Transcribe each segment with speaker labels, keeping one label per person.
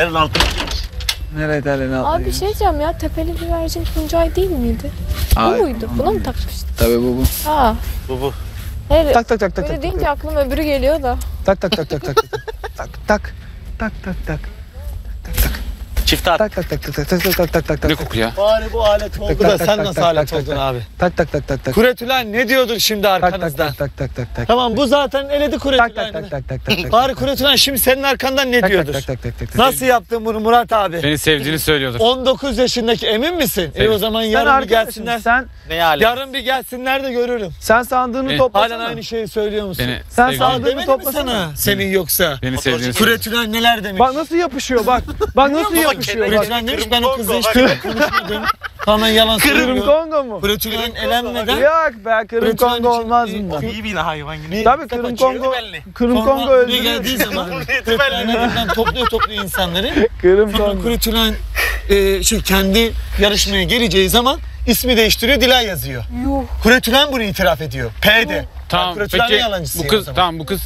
Speaker 1: Yerin altı.
Speaker 2: Nereye telini aldın?
Speaker 3: Abi bir şey diyeceğim ya tepeli güvercin Tuncay değil miydi? Bu
Speaker 2: Ay.
Speaker 3: muydu? Buna mı takmıştın?
Speaker 2: Tabii bu bu.
Speaker 3: Ha.
Speaker 1: Bu bu.
Speaker 3: Hayır.
Speaker 2: Tak tak tak tak
Speaker 3: Öyle
Speaker 2: tak.
Speaker 3: deyince aklıma öbürü geliyor da.
Speaker 2: Tak tak tak tak tak tak. Tak tak tak tak tak.
Speaker 1: Çift at.
Speaker 2: Tak tak tak tak tak tak tak tak tak tak.
Speaker 4: Ne koku ya?
Speaker 5: Bari bu alet oldu
Speaker 2: tak,
Speaker 5: da
Speaker 2: tak,
Speaker 5: sen
Speaker 2: tak,
Speaker 5: nasıl
Speaker 2: tak,
Speaker 5: alet
Speaker 2: tak,
Speaker 5: oldun
Speaker 2: tak.
Speaker 5: abi?
Speaker 2: Tak tak tak tak tak.
Speaker 5: Kuretülen ne diyordun şimdi arkanızdan?
Speaker 2: tak tak tak tak tak.
Speaker 5: Tamam bu zaten eledi Kuretülen.
Speaker 2: tak tak tak tak tak. tak.
Speaker 5: Bari Kuretülen şimdi senin arkandan ne diyordur?
Speaker 2: Tak tak tak tak tak.
Speaker 5: Nasıl yaptın bunu Murat abi?
Speaker 4: Seni sevdiğini söylüyordur.
Speaker 5: 19 yaşındaki emin misin? E o zaman yarın bir gelsinler.
Speaker 2: Sen
Speaker 1: Ne alet?
Speaker 5: Yarın bir gelsinler de görürüm.
Speaker 2: sen sandığını toplasana.
Speaker 5: Halen aynı şeyi söylüyor musun?
Speaker 2: Sen
Speaker 5: mi
Speaker 2: toplasana.
Speaker 5: sana? Senin yoksa.
Speaker 4: beni sevdiğini.
Speaker 5: Kuretülen neler demiş?
Speaker 2: Bak nasıl yapışıyor bak. Bak nasıl
Speaker 1: Baba,
Speaker 2: yapışıyor bak.
Speaker 5: Kuretülen demiş ben o kızla hiç konuşmadım. Tamamen yalan
Speaker 2: Kırım
Speaker 5: söylüyor.
Speaker 2: Kongo mu?
Speaker 5: Kuretülen elenmeden
Speaker 2: Yok be Kırım Kongo
Speaker 5: için-
Speaker 2: olmaz
Speaker 5: İyi-
Speaker 2: bundan.
Speaker 1: İyi bir hayvan gibi.
Speaker 2: Tabii Kırım Kongo.
Speaker 1: belli.
Speaker 2: Kırım
Speaker 5: Sonra
Speaker 2: Kongo
Speaker 5: buraya geldiği zaman Kuretülen elinden topluyor topluyor insanları.
Speaker 2: Kırım
Speaker 5: Sonra
Speaker 2: Kongo.
Speaker 5: E, şey, kendi yarışmaya geleceği zaman ismi değiştiriyor Dilay yazıyor.
Speaker 3: Yuh.
Speaker 5: Kuretülen bunu itiraf ediyor. P'de.
Speaker 4: Tamam
Speaker 5: Kuretülen
Speaker 4: peki
Speaker 5: yalancısıyım
Speaker 4: bu
Speaker 5: o
Speaker 4: kız
Speaker 5: zaman.
Speaker 4: tamam bu kız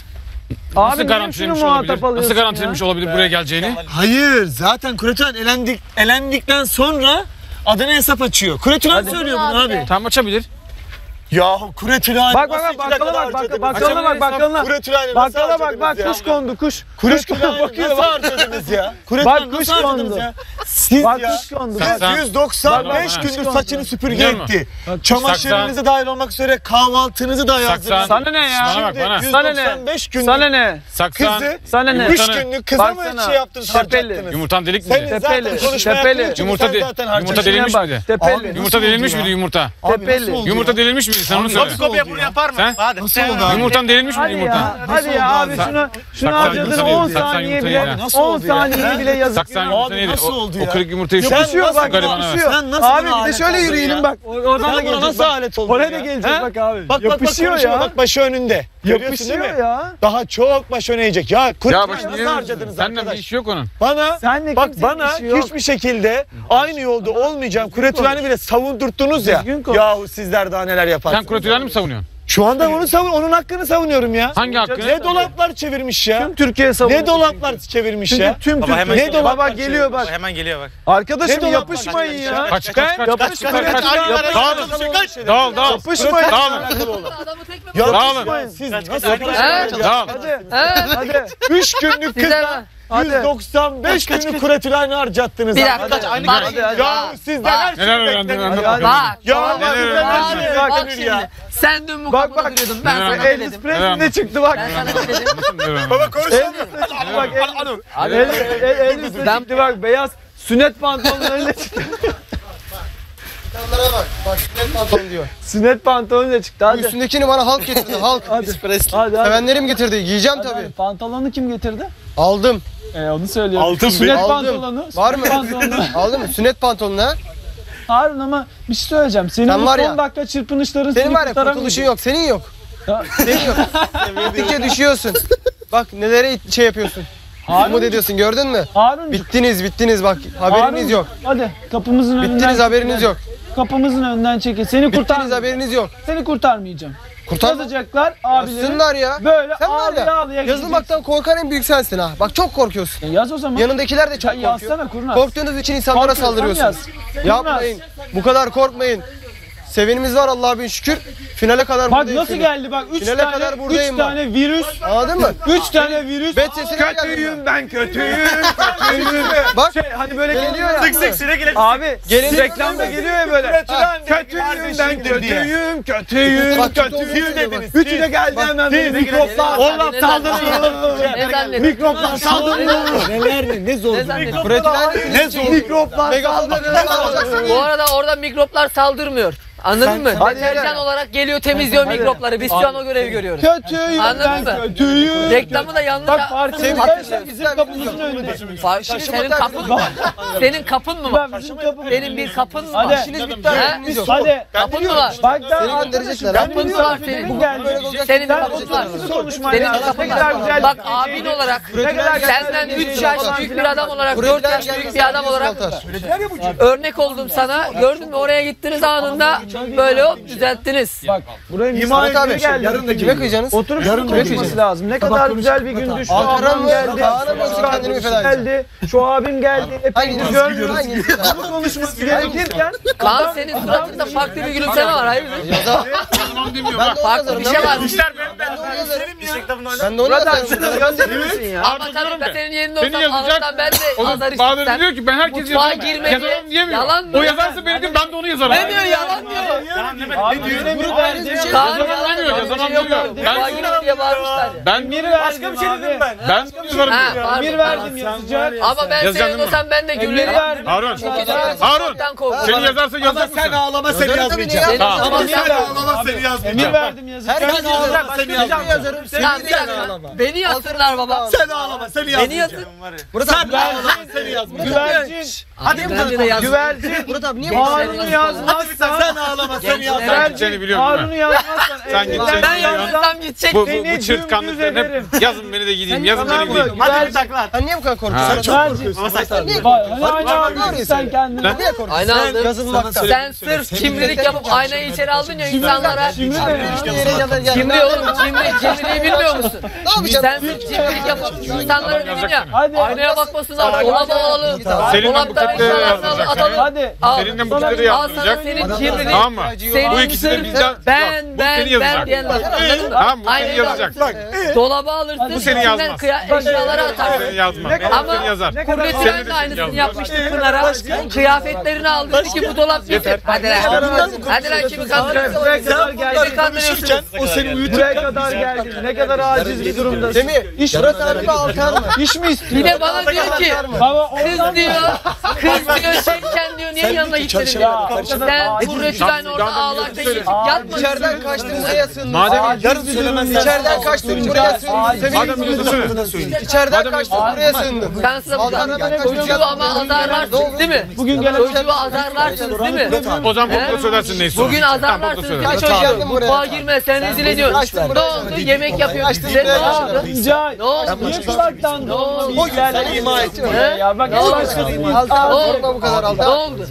Speaker 2: Abi
Speaker 4: nasıl
Speaker 2: niye
Speaker 4: garantilemiş
Speaker 2: şunu
Speaker 4: olabilir?
Speaker 2: alıyorsun
Speaker 4: Nasıl garantilemiş
Speaker 2: ya?
Speaker 4: olabilir buraya geleceğini?
Speaker 5: Hayır zaten Kuretülen elendik, elendikten sonra adına hesap açıyor. Kuretülen söylüyor bunu
Speaker 3: Abi.
Speaker 5: abi.
Speaker 4: Tam açabilir.
Speaker 5: Yahu kuretülen.
Speaker 2: Bak bak bak bakkala bak bak bakkalına bak bakkalına.
Speaker 5: Kuretülen.
Speaker 2: Bakkala bak bak kuş kondu kuş.
Speaker 5: Kuş kondu
Speaker 2: bakıyor
Speaker 5: nasıl harcadınız ya? Kuretülen nasıl harcadınız ya? Siz
Speaker 2: bak. Kuş kondu.
Speaker 4: Siz
Speaker 5: 195 gündür saçını süpürge etti. Çamaşırınızı dahil olmak üzere kahvaltınızı da yazdınız.
Speaker 2: Sana ne ya?
Speaker 4: Şimdi bana.
Speaker 5: 195 günlük
Speaker 2: sana ne?
Speaker 5: kızı.
Speaker 2: Sana ne?
Speaker 5: 3 günlük kıza mı şey yaptınız harcattınız?
Speaker 4: Yumurtan delik
Speaker 5: mi?
Speaker 4: Senin
Speaker 5: zaten konuşmaya
Speaker 4: yumurta, delinmiş miydi? Yumurta delinmiş miydi yumurta?
Speaker 2: Tepeli.
Speaker 4: Yumurta delinmiş miydi? Sen onu söyle.
Speaker 5: nasıl
Speaker 1: Kopya bunu
Speaker 5: ya?
Speaker 1: yapar mı?
Speaker 4: Sen?
Speaker 1: Hadi.
Speaker 5: Nasıl oldu abi?
Speaker 4: Yumurtan delinmiş miydi
Speaker 2: Hadi
Speaker 4: yumurta?
Speaker 2: ya, hadi ya
Speaker 5: abi?
Speaker 2: şunu şunu
Speaker 4: Saksan
Speaker 2: harcadın
Speaker 4: yumurta
Speaker 2: 10
Speaker 4: neydi? Saksan
Speaker 2: saniye
Speaker 4: yumurta
Speaker 2: bile.
Speaker 4: neydi?
Speaker 5: Nasıl
Speaker 2: 10
Speaker 5: oldu ya?
Speaker 2: saniye bile yazık.
Speaker 4: Saksan yumurta neydi?
Speaker 5: nasıl
Speaker 4: O,
Speaker 5: oldu
Speaker 4: o
Speaker 5: ya?
Speaker 4: kırık yumurtayı
Speaker 5: Sen
Speaker 2: Yapışıyor
Speaker 5: nasıl
Speaker 2: bak yapışıyor.
Speaker 5: Sen nasıl
Speaker 2: Abi bir de
Speaker 5: alet
Speaker 2: şöyle
Speaker 5: oldun
Speaker 2: yürüyelim
Speaker 5: ya?
Speaker 2: bak. Oradan
Speaker 5: Sen
Speaker 2: da
Speaker 5: buna
Speaker 2: gelecek
Speaker 5: nasıl
Speaker 2: bak.
Speaker 5: alet oldun
Speaker 2: Oraya
Speaker 5: ya?
Speaker 2: da gelecek
Speaker 5: He?
Speaker 2: bak abi.
Speaker 5: Bak bak bak
Speaker 2: Yapışıyor ya.
Speaker 5: bak başı önünde. Görüyorsun
Speaker 2: Yapışıyor
Speaker 5: değil mi?
Speaker 2: ya.
Speaker 5: Daha çok baş öne yiyecek. Ya
Speaker 4: Ya
Speaker 5: kurtlar
Speaker 4: başı
Speaker 5: nasıl
Speaker 4: niye?
Speaker 5: harcadınız
Speaker 4: Senden bir
Speaker 5: arkadaş?
Speaker 4: iş yok onun.
Speaker 5: Bana
Speaker 2: Senle
Speaker 5: bak
Speaker 2: kimsenin
Speaker 5: bana
Speaker 2: işi yok.
Speaker 5: hiçbir şekilde aynı yolda olmayacağım. Kuretülen'i bile savundurttunuz ya.
Speaker 2: Düzgün konuş.
Speaker 5: Yahu sizler daha neler yaparsınız.
Speaker 4: Sen kuretülen'i mi savunuyorsun?
Speaker 5: Şu anda onu savun onun hakkını savunuyorum ya.
Speaker 4: Hangi hakkını?
Speaker 5: Ne dolaplar çevirmiş ya.
Speaker 2: Tüm Türkiye savunuyor.
Speaker 5: Ne dolaplar çevirmiş
Speaker 2: Çünkü
Speaker 5: ya.
Speaker 2: tüm
Speaker 1: Baba
Speaker 2: Türkiye. Ne
Speaker 1: geliyor.
Speaker 2: dolap bak geliyor bak.
Speaker 1: Hemen geliyor bak.
Speaker 2: Arkadaşım yapışmayın ya.
Speaker 4: Kaç kaç kaç kaç kaç. Dağılın. Dağıl dağıl.
Speaker 2: Yapışmayın.
Speaker 4: Dağılın.
Speaker 5: Yapışmayın.
Speaker 2: Dağılın.
Speaker 5: Siz nasıl
Speaker 1: kaç,
Speaker 5: yaparsınız?
Speaker 4: Dağıl.
Speaker 2: Hadi.
Speaker 6: Ha?
Speaker 2: Hadi.
Speaker 5: 3 günlük kıza
Speaker 2: Hadi.
Speaker 5: 195 günlük kuretülen'i harcattınız.
Speaker 6: Bir dakika.
Speaker 1: aynı
Speaker 6: Bak,
Speaker 2: hadi, hadi.
Speaker 5: Ya sizden her şey beklenir.
Speaker 6: Bak.
Speaker 5: Ya sizden her şey
Speaker 6: Bak
Speaker 5: beklenir ya.
Speaker 6: Sen dün bu
Speaker 2: Bak,
Speaker 6: kapıda
Speaker 2: bak.
Speaker 6: duruyordun. Ben sana ne
Speaker 2: Elvis
Speaker 6: dedim?
Speaker 2: Presley ne çıktı bak.
Speaker 6: Ben sana ne dedim?
Speaker 5: Baba konuşalım.
Speaker 2: Bak
Speaker 6: Abi,
Speaker 2: Elvis
Speaker 6: Ben-
Speaker 2: çıktı bak beyaz sünnet pantolonlarıyla çıktı.
Speaker 7: Onlara bak. Bak net pantolon diyor.
Speaker 2: Sünnet pantolonuyla çıktı
Speaker 7: Bu
Speaker 2: hadi.
Speaker 7: üstündekini bana halk getirdi halk.
Speaker 2: Hadi. Hadi hadi.
Speaker 7: Sevenlerim getirdi. Giyeceğim
Speaker 2: Hadi,
Speaker 7: tabii.
Speaker 2: hadi. Pantolonu kim getirdi?
Speaker 7: Aldım.
Speaker 2: E onu söylüyorum.
Speaker 5: Aldım mı?
Speaker 2: Sünnet
Speaker 7: Aldım.
Speaker 2: pantolonu.
Speaker 7: Var
Speaker 2: sünnet
Speaker 7: mı?
Speaker 2: Pantolonu.
Speaker 7: Aldın mı? Sünnet pantolonu ha?
Speaker 2: Harun ama bir şey söyleyeceğim. Senin
Speaker 7: Sen
Speaker 2: bu
Speaker 7: var
Speaker 2: son
Speaker 7: ya,
Speaker 2: dakika çırpınışların
Speaker 7: Senin
Speaker 2: seni
Speaker 7: var ya kurtuluşun yok. Senin yok.
Speaker 2: Ya,
Speaker 7: Senin yok. Gittikçe düşüyorsun. Bak nelere şey yapıyorsun.
Speaker 2: Harun,
Speaker 7: Umut ediyorsun gördün mü?
Speaker 2: Harun,
Speaker 7: Bittiniz bittiniz bak. Haberiniz yok.
Speaker 2: Hadi kapımızın önünden.
Speaker 7: Bittiniz haberiniz
Speaker 2: çekil.
Speaker 7: yok.
Speaker 2: Kapımızın önünden çekil. Seni kurtar.
Speaker 7: Bittiniz haberiniz yok.
Speaker 2: Seni kurtarmayacağım.
Speaker 7: Kurtar.
Speaker 2: Yazacaklar abileri.
Speaker 7: Yazsınlar ya.
Speaker 2: Böyle
Speaker 7: Sen var
Speaker 2: ağlaya
Speaker 7: ya.
Speaker 2: ağlaya
Speaker 7: Yazılmaktan korkan en büyük sensin ha. Bak çok korkuyorsun.
Speaker 2: Ya yaz o zaman.
Speaker 7: Yanındakiler de çok
Speaker 2: Ya
Speaker 7: korkuyor.
Speaker 2: yazsana kurnaz.
Speaker 7: Korktuğunuz için insanlara
Speaker 2: Korkuyorsan
Speaker 7: saldırıyorsunuz.
Speaker 2: yaz.
Speaker 7: Yapmayın. Bu kadar korkmayın. Sevenimiz var Allah'a bin şükür. Finale kadar
Speaker 2: Bak
Speaker 7: buradayım.
Speaker 2: nasıl geldi bak 3
Speaker 7: Finale
Speaker 2: tane
Speaker 7: kadar
Speaker 2: 3
Speaker 7: buradayım bak.
Speaker 2: tane virüs.
Speaker 7: Anladın mı?
Speaker 2: 3 tane virüs.
Speaker 7: Bet sesine
Speaker 2: Kötüyüm ben kötüyüm. kötüyüm.
Speaker 7: Bak
Speaker 2: Şey hani böyle geliyor ya.
Speaker 5: Sık sık sürekli
Speaker 2: Abi
Speaker 7: Gelin-
Speaker 2: reklamda geliyor ya böyle. Kötüyüm ben kötüyüm kötüyüm
Speaker 7: Bak, kötü
Speaker 2: kötüyüm dediniz. Üçü de geldi hemen böyle mikroplar.
Speaker 5: Allah
Speaker 6: zannediyorsun? Ne zannediyorsun?
Speaker 2: Mikroplar saldırıyor.
Speaker 5: Neler ne? Ne zor.
Speaker 6: Ne zannediyorsun?
Speaker 7: Kuretülen
Speaker 5: Ne zor.
Speaker 2: Mikroplar
Speaker 7: alacaksın.
Speaker 6: Bu arada orada mikroplar saldırmıyor. Anladın mı?
Speaker 2: Hadi
Speaker 6: Deterjan
Speaker 2: hadi.
Speaker 6: olarak geliyor temizliyor mikropları. Biz şu an o görevi görüyoruz.
Speaker 2: Kötüyüm
Speaker 6: Anladın
Speaker 2: ben
Speaker 6: mı?
Speaker 2: kötüyüm.
Speaker 6: Reklamı da yanlış
Speaker 2: Bak
Speaker 6: Hatırlıyorsun.
Speaker 2: bizim kapımızın önünde.
Speaker 6: Fa- Senin kapın mı? Senin kapın mı var?
Speaker 2: Ben bizim kapımız.
Speaker 6: Senin bir kapın mı
Speaker 2: Hadi.
Speaker 6: var?
Speaker 7: İşiniz bitti.
Speaker 2: Hadi.
Speaker 6: Kapın mı var?
Speaker 2: Bak da
Speaker 7: Seni gönderecekler ha.
Speaker 6: Kapın mı var senin?
Speaker 2: Bu geldi.
Speaker 6: Senin
Speaker 2: Sen
Speaker 6: kapın var. Senin kapın var. Bak abin olarak senden
Speaker 2: bir
Speaker 6: 3
Speaker 2: şey
Speaker 6: yaş
Speaker 2: falan
Speaker 6: büyük bir adam olarak 4
Speaker 7: Kuretülen
Speaker 6: yaş büyük bir adam olarak örnek oldum sana. Gördün mü oraya gittiniz anında böyle hop düzelttiniz.
Speaker 2: Bak buraya
Speaker 5: İma
Speaker 2: misafir
Speaker 5: ediyor.
Speaker 2: geldi.
Speaker 5: Yarın da
Speaker 7: Kime kıyacaksınız?
Speaker 2: Oturup
Speaker 5: Yarın
Speaker 2: konuşması lazım. Ne kadar güzel bir gündü. Şu
Speaker 7: mı?
Speaker 2: geldi.
Speaker 7: Feda edeceksin?
Speaker 2: geldi. Şu abim geldi.
Speaker 7: Hanginiz
Speaker 2: görmüyoruz. Bunu konuşması gerekirken
Speaker 6: Kaan senin suratında farklı bir gülümseme var hayırdır?
Speaker 7: Ben onu
Speaker 6: Farklı
Speaker 7: yazarım.
Speaker 6: bir şey var.
Speaker 7: Ben de onu yazarım. Ben de onu
Speaker 2: abi
Speaker 7: yazarım.
Speaker 2: ya?
Speaker 6: Ama
Speaker 4: Artık
Speaker 6: tabii ben
Speaker 4: ben.
Speaker 6: senin yerinde olsam
Speaker 4: yazacak.
Speaker 6: ben de
Speaker 4: O da
Speaker 6: azar
Speaker 4: Bahadır diyor ki ben herkes yazarım.
Speaker 6: girme diye-
Speaker 4: Yazarım diyemiyor.
Speaker 6: Yalan mı?
Speaker 4: O yazarsa beni de ben de onu yazarım.
Speaker 6: Ne diyor yalan diyor.
Speaker 2: Abi
Speaker 6: diyor.
Speaker 4: yazamam
Speaker 6: Bir şey yok.
Speaker 4: demiyor. Ben-
Speaker 6: girme diye bağırmışlar.
Speaker 4: Ben
Speaker 2: Bir verdim
Speaker 5: bir şey
Speaker 2: abi.
Speaker 5: dedim ben.
Speaker 4: ben diyor.
Speaker 6: pardon.
Speaker 2: Bir verdim yazacak.
Speaker 6: Ama ben
Speaker 4: mi?
Speaker 6: olsam ben de
Speaker 2: Emir
Speaker 6: gülerim.
Speaker 2: verdim.
Speaker 4: Harun.
Speaker 6: Harun.
Speaker 4: Seni yazarsa yazacak
Speaker 5: sen
Speaker 4: mısın?
Speaker 5: ağlama seni
Speaker 7: yazmasın?
Speaker 6: ama
Speaker 2: Emir
Speaker 6: sen.
Speaker 5: Ağlama seni
Speaker 2: Emir
Speaker 5: yazmayacağım.
Speaker 2: verdim yazacak.
Speaker 7: Herkes
Speaker 2: Ben
Speaker 7: yazarım.
Speaker 2: ağlayacağım.
Speaker 7: Seni yazarım. yazarım. Seni ağlama.
Speaker 6: Beni yazsınlar baba.
Speaker 5: Sen ağlama seni
Speaker 6: Beni
Speaker 5: yazmayacağım.
Speaker 6: yazın.
Speaker 7: Murat abi.
Speaker 5: Sen ağlama seni yazmayacağım.
Speaker 2: Güvercin.
Speaker 6: Hadi de yazın.
Speaker 2: Güvercin.
Speaker 7: Murat abi niye
Speaker 2: Harun'u yazmazsan.
Speaker 5: Sen ağlama seni yazmayacağım.
Speaker 4: Sen gideceğini biliyorum
Speaker 2: Harun'u
Speaker 4: mi?
Speaker 2: yazmazsan.
Speaker 4: Sen gideceğini
Speaker 6: Ben yazsam gidecek.
Speaker 4: Bu, bu, bu çırtkanlıkların
Speaker 2: dümdüz ederim.
Speaker 4: hep yazın beni de gideyim, yazın beni
Speaker 2: mı?
Speaker 4: gideyim.
Speaker 5: Hadi bir takla.
Speaker 7: Sen niye bu kadar korkuyorsun?
Speaker 2: Güvercin.
Speaker 7: Niye
Speaker 2: Bak hani aynı
Speaker 7: Doğru
Speaker 2: aldın sen kendine.
Speaker 4: Lan.
Speaker 7: Niye korkuyorsun? Yazılmaktan.
Speaker 6: Sen sırf kimlilik yapıp aynayı içeri aldın ya insanlara.
Speaker 2: Şimdi de
Speaker 6: Kimli oğlum kimli, kimliği bilmiyor musun?
Speaker 7: Ne yapacağım?
Speaker 6: Sen sırf kimlilik yapıp insanlara dedin ya. Aynaya bakmasınlar, dolaba alalım.
Speaker 4: Seninle bu
Speaker 6: eşyalarını
Speaker 4: yazdıracak.
Speaker 6: atalım.
Speaker 2: Hadi.
Speaker 4: Seninle bu
Speaker 6: sana
Speaker 4: yazdıracak.
Speaker 6: senin kimliğin.
Speaker 4: Tamam mı?
Speaker 6: Senin
Speaker 4: Bu ikisi de bizden.
Speaker 6: Ben,
Speaker 4: Bak, bu
Speaker 6: ben,
Speaker 4: seni
Speaker 6: ben
Speaker 4: yazacak.
Speaker 6: diyenler. Anladın mı?
Speaker 4: Tamam, bu seni yazacak.
Speaker 6: alırsın, Dolaba alırsın.
Speaker 4: Bu seni yazmaz.
Speaker 6: kıya- Eşyaları
Speaker 4: Seni
Speaker 6: atarsın.
Speaker 4: yazmaz.
Speaker 6: Ama
Speaker 4: Seni yazar.
Speaker 6: Kudret
Speaker 4: Seni
Speaker 6: İnan
Speaker 4: de
Speaker 6: aynısını yapmıştı Pınar'a. Kıyafetlerini aldı dedi ki bu dolap bizim. Hadi lan. Hadi lan kimi kandırıyorsun? Kimi
Speaker 2: geldin.
Speaker 6: kandırıyorsun?
Speaker 5: O seni
Speaker 2: Buraya kadar geldin. Ne kadar aciz bir durumdasın.
Speaker 7: Semih, iş Murat abi mi Altar mı?
Speaker 2: İş mi
Speaker 6: Bir
Speaker 2: istiyor?
Speaker 6: de bana diyor ki kız diyor, kız diyor şeyken diyor niye yanına gittin
Speaker 2: Ya,
Speaker 6: diyor. Sen İnan orada ağlarken gidip yatma.
Speaker 7: İçeriden kaçtın buraya sığındın.
Speaker 4: Madem
Speaker 5: Yarın söylemezsen.
Speaker 7: İçeriden kaçtın buraya sığındın.
Speaker 4: Madem
Speaker 7: Semih,
Speaker 4: yazılsın.
Speaker 7: içeriden kaçtın buraya sığındın.
Speaker 6: Ben sana buradan çocuğu ama azarlarsın değil mi?
Speaker 2: Bugün gelen
Speaker 6: Çocuğu azarlarsınız değil mi?
Speaker 4: O zaman
Speaker 6: He?
Speaker 4: söylersin neyse.
Speaker 6: Bugün azarlarsınız
Speaker 4: söyle.
Speaker 6: değil mi
Speaker 7: Kaç geldin
Speaker 6: çocuğu?
Speaker 7: buraya?
Speaker 6: Mutfağa girme sen rezil ediyorsun. Ne oldu? Yemek yapıyor size ne oldu? Ne oldu?
Speaker 2: Niye kulaktan
Speaker 6: Ne oldu?
Speaker 2: dolma bir geldi?
Speaker 7: ima.
Speaker 6: He?
Speaker 2: Ya bak
Speaker 6: Ne
Speaker 2: en
Speaker 6: oldu?
Speaker 2: başlasın.
Speaker 7: Altar
Speaker 6: Ne oldu?
Speaker 7: bu
Speaker 6: Ne oldu?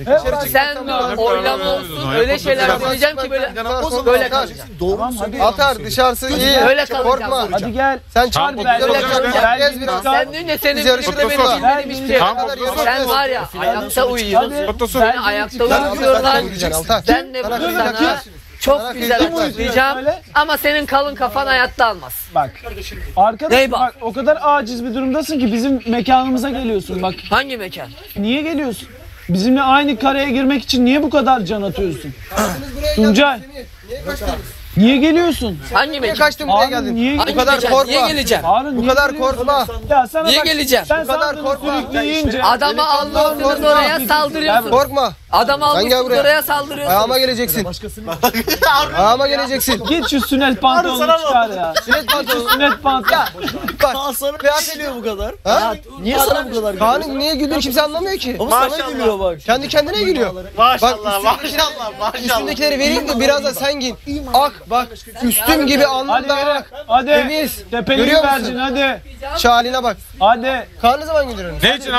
Speaker 6: Sen oylama olsun öyle şeyler söyleyeceğim ki böyle böyle kalacaksın.
Speaker 2: Tamam hadi.
Speaker 7: Altar dışarısı iyi.
Speaker 6: Öyle.
Speaker 7: Korkma.
Speaker 2: Hadi gel.
Speaker 7: Sen çık. Gez biraz.
Speaker 6: Sen dün de senin birlikte benim bilmediğim hiçbir şey Sen var ya ayakta uyuyorsun. Sen ayakta uyuyorlar. Ben de sana çok güzel açıklayacağım. Ama senin kalın kafan hayatta almaz.
Speaker 2: Bak. Arkadaş
Speaker 6: Ney bak?
Speaker 2: bak o kadar aciz bir durumdasın ki bizim mekanımıza geliyorsun. Bak
Speaker 6: Hangi mekan?
Speaker 2: niye geliyorsun? Bizimle aynı kareye girmek için niye bu kadar can atıyorsun? Tuncay. Niye geliyorsun?
Speaker 6: Hangi
Speaker 7: Niye
Speaker 6: mekan?
Speaker 7: kaçtın buraya
Speaker 2: Harun
Speaker 7: geldin?
Speaker 2: niye
Speaker 7: Bu kadar
Speaker 6: mekan?
Speaker 7: korkma.
Speaker 6: Niye geleceğim?
Speaker 2: Harun
Speaker 7: Bu
Speaker 2: niye
Speaker 7: kadar
Speaker 2: geliyorsun?
Speaker 7: korkma.
Speaker 2: Ya sana
Speaker 6: Niye
Speaker 2: bak,
Speaker 6: geleceğim?
Speaker 2: Sen
Speaker 7: Bu kadar
Speaker 2: sandığını
Speaker 7: korkma.
Speaker 2: sürükleyince.
Speaker 6: Adama almışsınız oraya saldırıyorsun.
Speaker 7: Korkma.
Speaker 6: Adam
Speaker 7: gel
Speaker 6: almışsınız
Speaker 7: buraya.
Speaker 6: oraya saldırıyorsun.
Speaker 7: Ayağıma geleceksin. Ayağıma geleceksin.
Speaker 2: Git şu sünnet pantolonu çıkar ya.
Speaker 7: Sünnet pantolonu.
Speaker 2: Sünnet pantolon.
Speaker 7: Bak. Kıyafet
Speaker 5: bu kadar.
Speaker 7: Ha?
Speaker 5: Niye sana bu kadar
Speaker 7: Kaan'ın niye güldüğünü kimse anlamıyor ki.
Speaker 5: Maşallah. gülüyor bak.
Speaker 7: Kendi kendine gülüyor.
Speaker 5: Maşallah maşallah maşallah.
Speaker 7: Üstündekileri vereyim de biraz da sen giyin. Ak bak üstüm gibi
Speaker 2: Hadi
Speaker 7: alnımda ak.
Speaker 2: Hadi.
Speaker 7: Temiz.
Speaker 2: Tepeli
Speaker 7: musun?
Speaker 2: hadi.
Speaker 7: Şu haline bak.
Speaker 2: Hadi.
Speaker 7: Kaan ne zaman güldürün?
Speaker 4: Ne için?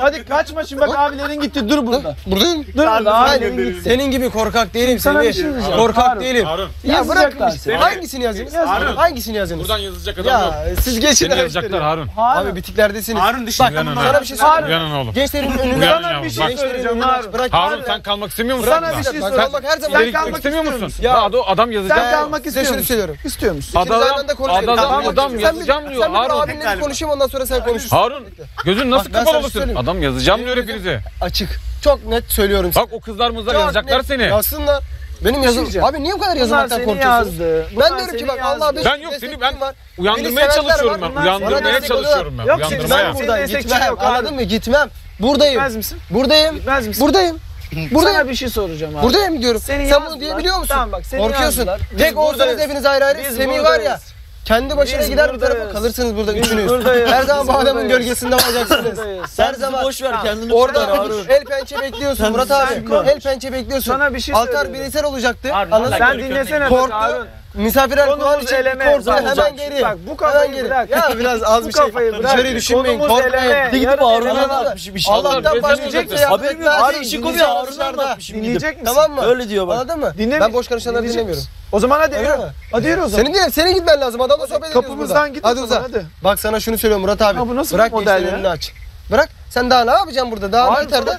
Speaker 2: Hadi kaçma şimdi bak abilerin gitti dur burada.
Speaker 7: Buradayım.
Speaker 2: Dur gitti.
Speaker 7: senin gibi korkak değilim
Speaker 2: Sana bir
Speaker 7: Semih.
Speaker 2: şey diyeceğim.
Speaker 7: Korkak
Speaker 2: Harun.
Speaker 7: değilim.
Speaker 4: Harun.
Speaker 7: Ya bırakın
Speaker 2: Yazacaklar seni.
Speaker 7: Hangisini yazıyorsunuz? Hangisini yazıyorsunuz?
Speaker 4: Buradan yazacak adam yok.
Speaker 7: Ya siz geçin.
Speaker 4: Seni yazacaklar Harun.
Speaker 2: Harun.
Speaker 7: Abi bitiklerdesiniz.
Speaker 5: Harun dişini
Speaker 4: Uyanın
Speaker 7: Sana
Speaker 4: ha.
Speaker 7: bir şey söyleyeyim.
Speaker 4: Uyanın oğlum.
Speaker 7: Gençlerin önünü
Speaker 4: Uyanın
Speaker 2: Sana
Speaker 4: yavrum.
Speaker 2: bir şey
Speaker 4: Bak.
Speaker 7: Gençlerin önünü
Speaker 2: Harun.
Speaker 7: aç. Bırak.
Speaker 4: Harun sen kalmak istemiyor musun?
Speaker 2: Sana bir şey
Speaker 7: Bak,
Speaker 2: söyleyeceğim.
Speaker 7: kalmak her zaman.
Speaker 2: Sen kalmak
Speaker 4: istemiyor
Speaker 2: istiyor
Speaker 4: musun?
Speaker 2: musun?
Speaker 4: Ya adam, adam yazacak.
Speaker 2: Sen kalmak
Speaker 7: Size
Speaker 2: istiyor musun?
Speaker 7: söylüyorum.
Speaker 2: İstiyor musun?
Speaker 7: İkiniz aynı
Speaker 4: Adam,
Speaker 7: konuşmayın.
Speaker 4: adam,
Speaker 7: Tamam,
Speaker 4: adam
Speaker 7: sen bir-
Speaker 4: yazacağım diyor
Speaker 7: Sen bir
Speaker 4: Harun.
Speaker 7: abinle konuşayım ondan sonra sen konuş.
Speaker 4: Harun gözün nasıl
Speaker 7: Bak, ben
Speaker 4: kapalı
Speaker 7: sana
Speaker 4: olursun?
Speaker 7: söyleyeyim.
Speaker 4: Adam yazacağım diyor hepinize.
Speaker 7: Açık. Çok net söylüyorum size.
Speaker 4: Bak o kızlar mızlar
Speaker 7: Çok
Speaker 4: yazacaklar
Speaker 7: net.
Speaker 4: seni.
Speaker 7: Yazsınlar. Benim yazım.
Speaker 2: diyeceğim.
Speaker 7: Abi niye bu kadar yazmaktan
Speaker 2: seni
Speaker 7: korkuyorsun?
Speaker 2: yazdı.
Speaker 7: Ben
Speaker 2: Bunlar
Speaker 7: diyorum ki bak
Speaker 2: yazdı.
Speaker 7: Allah beş
Speaker 4: Ben yok seni ben
Speaker 7: var.
Speaker 4: uyandırmaya çalışıyorum ben. Uyandırmaya çalışıyorum ben.
Speaker 2: Yok, ben-
Speaker 7: Buradan gitmem. Anladın mı? Gitmem. Buradayım.
Speaker 2: Gitmez misin?
Speaker 7: Buradayım.
Speaker 2: Gitmez misin?
Speaker 7: Buradayım.
Speaker 2: Sana
Speaker 7: Buradayım.
Speaker 2: bir şey soracağım abi.
Speaker 7: Buradayım diyorum.
Speaker 2: Seni
Speaker 7: Sen bunu diyebiliyor musun?
Speaker 2: Tamam bak, seni
Speaker 7: Korkuyorsun.
Speaker 2: yazdılar.
Speaker 7: Tek olsanız hepiniz ayrı ayrı. Semih var ya.
Speaker 2: Buradayız.
Speaker 7: Kendi başına
Speaker 2: Biz
Speaker 7: gider bir tarafa
Speaker 2: buradayız.
Speaker 7: kalırsınız burada üçünüz.
Speaker 2: buradayız.
Speaker 7: Her zaman bu
Speaker 2: Biz
Speaker 7: adamın
Speaker 2: buradayız.
Speaker 7: gölgesinde olacaksınız.
Speaker 2: Buradayız.
Speaker 7: Her zaman.
Speaker 5: boş ver kendini
Speaker 7: Orada el pençe bekliyorsun Murat abi. El pençe bekliyorsun.
Speaker 2: Sana bir şey
Speaker 7: Altar bireysel olacaktı.
Speaker 2: Sen
Speaker 7: Anladın mı?
Speaker 2: dinlesene bak
Speaker 7: Korktu.
Speaker 2: Harun.
Speaker 7: Misafirler kulağın
Speaker 2: Konumuz
Speaker 7: için
Speaker 2: eleme.
Speaker 7: korkun
Speaker 2: Bak,
Speaker 7: hemen geri.
Speaker 2: Bak bu kafayı
Speaker 7: hemen geri.
Speaker 2: bırak.
Speaker 7: Ya biraz az bir şey.
Speaker 2: kafayı bırak.
Speaker 7: Dışarıyı düşünmeyin
Speaker 2: Konumuz
Speaker 7: korkmayın.
Speaker 2: eleme.
Speaker 7: Gidip Harun'a
Speaker 2: eleme.
Speaker 7: anlatmış
Speaker 8: bir şey.
Speaker 7: Allah'tan başlayacak ya.
Speaker 8: Haberim yok.
Speaker 7: Harun
Speaker 8: işi
Speaker 7: dinleyecek
Speaker 8: konuyor. Harun'a gidip.
Speaker 2: Dinleyecek misin?
Speaker 7: Tamam mı?
Speaker 8: Öyle diyor bak.
Speaker 7: Anladın mı?
Speaker 2: Dinle-
Speaker 7: Ben boş konuşanları dinlemiyorum.
Speaker 2: O zaman hadi yürü. Hadi yürü o zaman.
Speaker 7: Senin değil, senin gitmen lazım. Adamla sohbet ediyoruz
Speaker 2: Kapımızdan
Speaker 7: burada.
Speaker 2: git o
Speaker 7: Hadi
Speaker 2: zaman,
Speaker 7: uza.
Speaker 2: hadi.
Speaker 7: Bak sana şunu söylüyorum Murat abi.
Speaker 2: Ha, bu nasıl
Speaker 7: Bırak
Speaker 2: bir
Speaker 7: gençlerin önünü aç. Bırak. Sen daha ne yapacaksın burada? Daha
Speaker 2: Hayır,
Speaker 7: yeter de.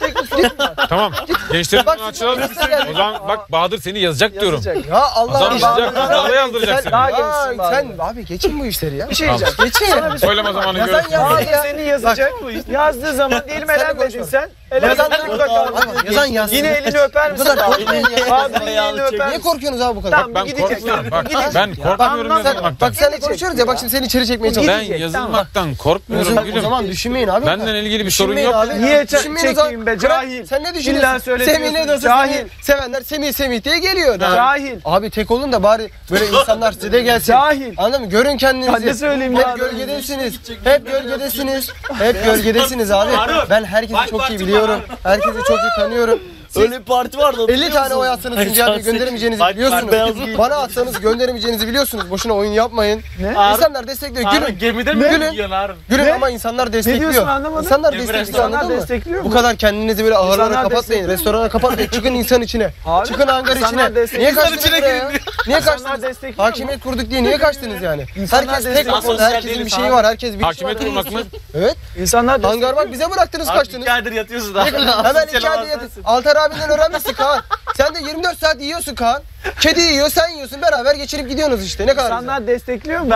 Speaker 9: Tamam. Gençlerin
Speaker 7: Bak, geldi.
Speaker 9: O zaman bak Bahadır seni yazacak diyorum.
Speaker 2: Yazacak.
Speaker 7: Ya Allah
Speaker 9: Adam yazacak. Dağda yazdıracak
Speaker 7: Sen,
Speaker 9: seni.
Speaker 2: Daha
Speaker 7: Ya
Speaker 2: gençsin bari.
Speaker 7: sen abi geçin bu işleri ya.
Speaker 2: Bir şey diyeceğim.
Speaker 7: Geçin ya.
Speaker 9: Söyleme zamanı
Speaker 7: Ya sen
Speaker 9: görürsün.
Speaker 7: yaz
Speaker 2: Bahadır
Speaker 7: ya.
Speaker 2: seni yazacak. Yazdığı zaman diyelim
Speaker 7: Sen de
Speaker 2: elenmedin
Speaker 7: konuşma.
Speaker 2: sen.
Speaker 7: Abi, Yazan yazsın.
Speaker 2: Yine elini öper misin? Bahadır'ın elini öper
Speaker 7: Niye korkuyorsunuz abi bu kadar?
Speaker 2: Tamam
Speaker 9: Ben korkmuyorum. Bak ben korkmuyorum yazılmaktan.
Speaker 7: bak seninle konuşuyoruz ya bak şimdi seni içeri çekmeye
Speaker 9: Ben
Speaker 7: çalışıyorum.
Speaker 2: gidecek,
Speaker 9: yazılmaktan korkmuyorum
Speaker 7: O
Speaker 9: gülüm.
Speaker 7: zaman düşünmeyin abi.
Speaker 9: Benden ilgili bir sorun yok.
Speaker 7: abi.
Speaker 2: Niye
Speaker 7: zaman.
Speaker 2: çekeyim be, cahil.
Speaker 7: Sen ne
Speaker 2: İlla
Speaker 7: düşünüyorsun?
Speaker 2: söyletiyorsun,
Speaker 7: Semih ne diyorsun?
Speaker 2: cahil.
Speaker 7: Semih, sevenler Semih Semih diye geliyor. da.
Speaker 2: Cahil.
Speaker 7: Abi tek olun da bari böyle insanlar size de gelsin.
Speaker 2: Cahil.
Speaker 7: Anladın mı? Görün kendinizi.
Speaker 2: Hadi söyleyeyim
Speaker 7: Hep
Speaker 2: ya.
Speaker 7: gölgedesiniz. Hep gölgedesiniz. Hep gölgedesiniz abi. Ben herkesi çok iyi biliyorum. Herkesi çok iyi tanıyorum.
Speaker 8: Öyle bir parti vardı.
Speaker 7: 50 tane oy atsanız Tuncay abi gönderemeyeceğinizi biliyorsunuz. Bana atsanız gönderemeyeceğinizi biliyorsunuz. Boşuna oyun yapmayın. İnsanlar destekliyor. Gülün.
Speaker 8: Gemide
Speaker 7: mi Gülün. Gülün ama insanlar destekliyor.
Speaker 2: diyorsun anlamadım.
Speaker 7: İnsanlar
Speaker 8: Gemide
Speaker 7: destekliyor
Speaker 2: İnsanlar
Speaker 7: anladın mı?
Speaker 2: destekliyor
Speaker 7: Bu
Speaker 2: mu?
Speaker 7: kadar kendinizi böyle ağırlara
Speaker 2: İnsanlar
Speaker 7: kapatmayın.
Speaker 2: destekliyor.
Speaker 7: Restorana kapatmayın. Çıkın insan içine.
Speaker 2: Abi,
Speaker 7: Çıkın hangar
Speaker 2: insanlar
Speaker 7: içine.
Speaker 2: destekliyor.
Speaker 7: Niye
Speaker 2: İnsan
Speaker 7: kaçtınız buraya ya? Niye
Speaker 2: İnsanlar
Speaker 7: kaçtınız?
Speaker 2: destekliyor mu?
Speaker 7: Hakimiyet kurduk diye niye kaçtınız yani?
Speaker 2: İnsanlar
Speaker 7: Herkes tek
Speaker 2: destekliyor.
Speaker 7: kafada. Herkesin bir şeyi var. Herkes bir
Speaker 9: Hakimiyet
Speaker 7: var.
Speaker 9: kurmak mı?
Speaker 7: Evet.
Speaker 2: İnsanlar
Speaker 7: Hangar bak bize bıraktınız kaçtınız.
Speaker 8: aydır yatıyorsun daha.
Speaker 7: Hemen iki ayda yatın. Altar abinden öğrenmişsin Kaan. Sen de 24 saat yiyorsun Kaan. Kedi yiyor sen yiyorsun beraber geçirip gidiyorsunuz işte ne kadar güzel.
Speaker 2: İnsanlar destekliyor mu?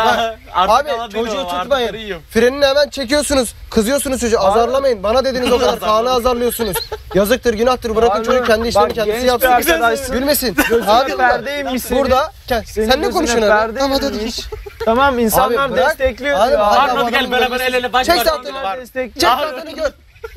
Speaker 7: Abi çocuğu tutmayın. Frenini hemen çekiyorsunuz. Kızıyorsunuz çocuğu. Azarlamayın. Bana dediniz o kadar. Kaan'ı azarlıyorsunuz. Yazıktır günahtır. Bırakın
Speaker 2: Abi,
Speaker 7: çocuk kendi işlerini
Speaker 2: bak,
Speaker 7: kendisi
Speaker 2: genç bir
Speaker 7: yapsın.
Speaker 2: arkadaşsın.
Speaker 7: Gülmesin.
Speaker 2: Gözüne
Speaker 7: Abi
Speaker 2: perde inmiş senin.
Speaker 7: burada Gel,
Speaker 2: Senin
Speaker 7: sen ne
Speaker 2: gözüne
Speaker 7: konuşuyorsun abi?
Speaker 2: perde
Speaker 7: Tamam hadi.
Speaker 2: inmiş. Tamam insanlar
Speaker 7: Abi bırak.
Speaker 2: destekliyor
Speaker 7: Abi,
Speaker 2: diyor.
Speaker 7: hadi
Speaker 2: Harun
Speaker 7: Harun
Speaker 2: gel
Speaker 7: gel
Speaker 2: beraber
Speaker 7: beraber
Speaker 2: el ele
Speaker 7: baş Çek tahtanı.
Speaker 2: destekliyor.
Speaker 7: Çek tahtanı gör.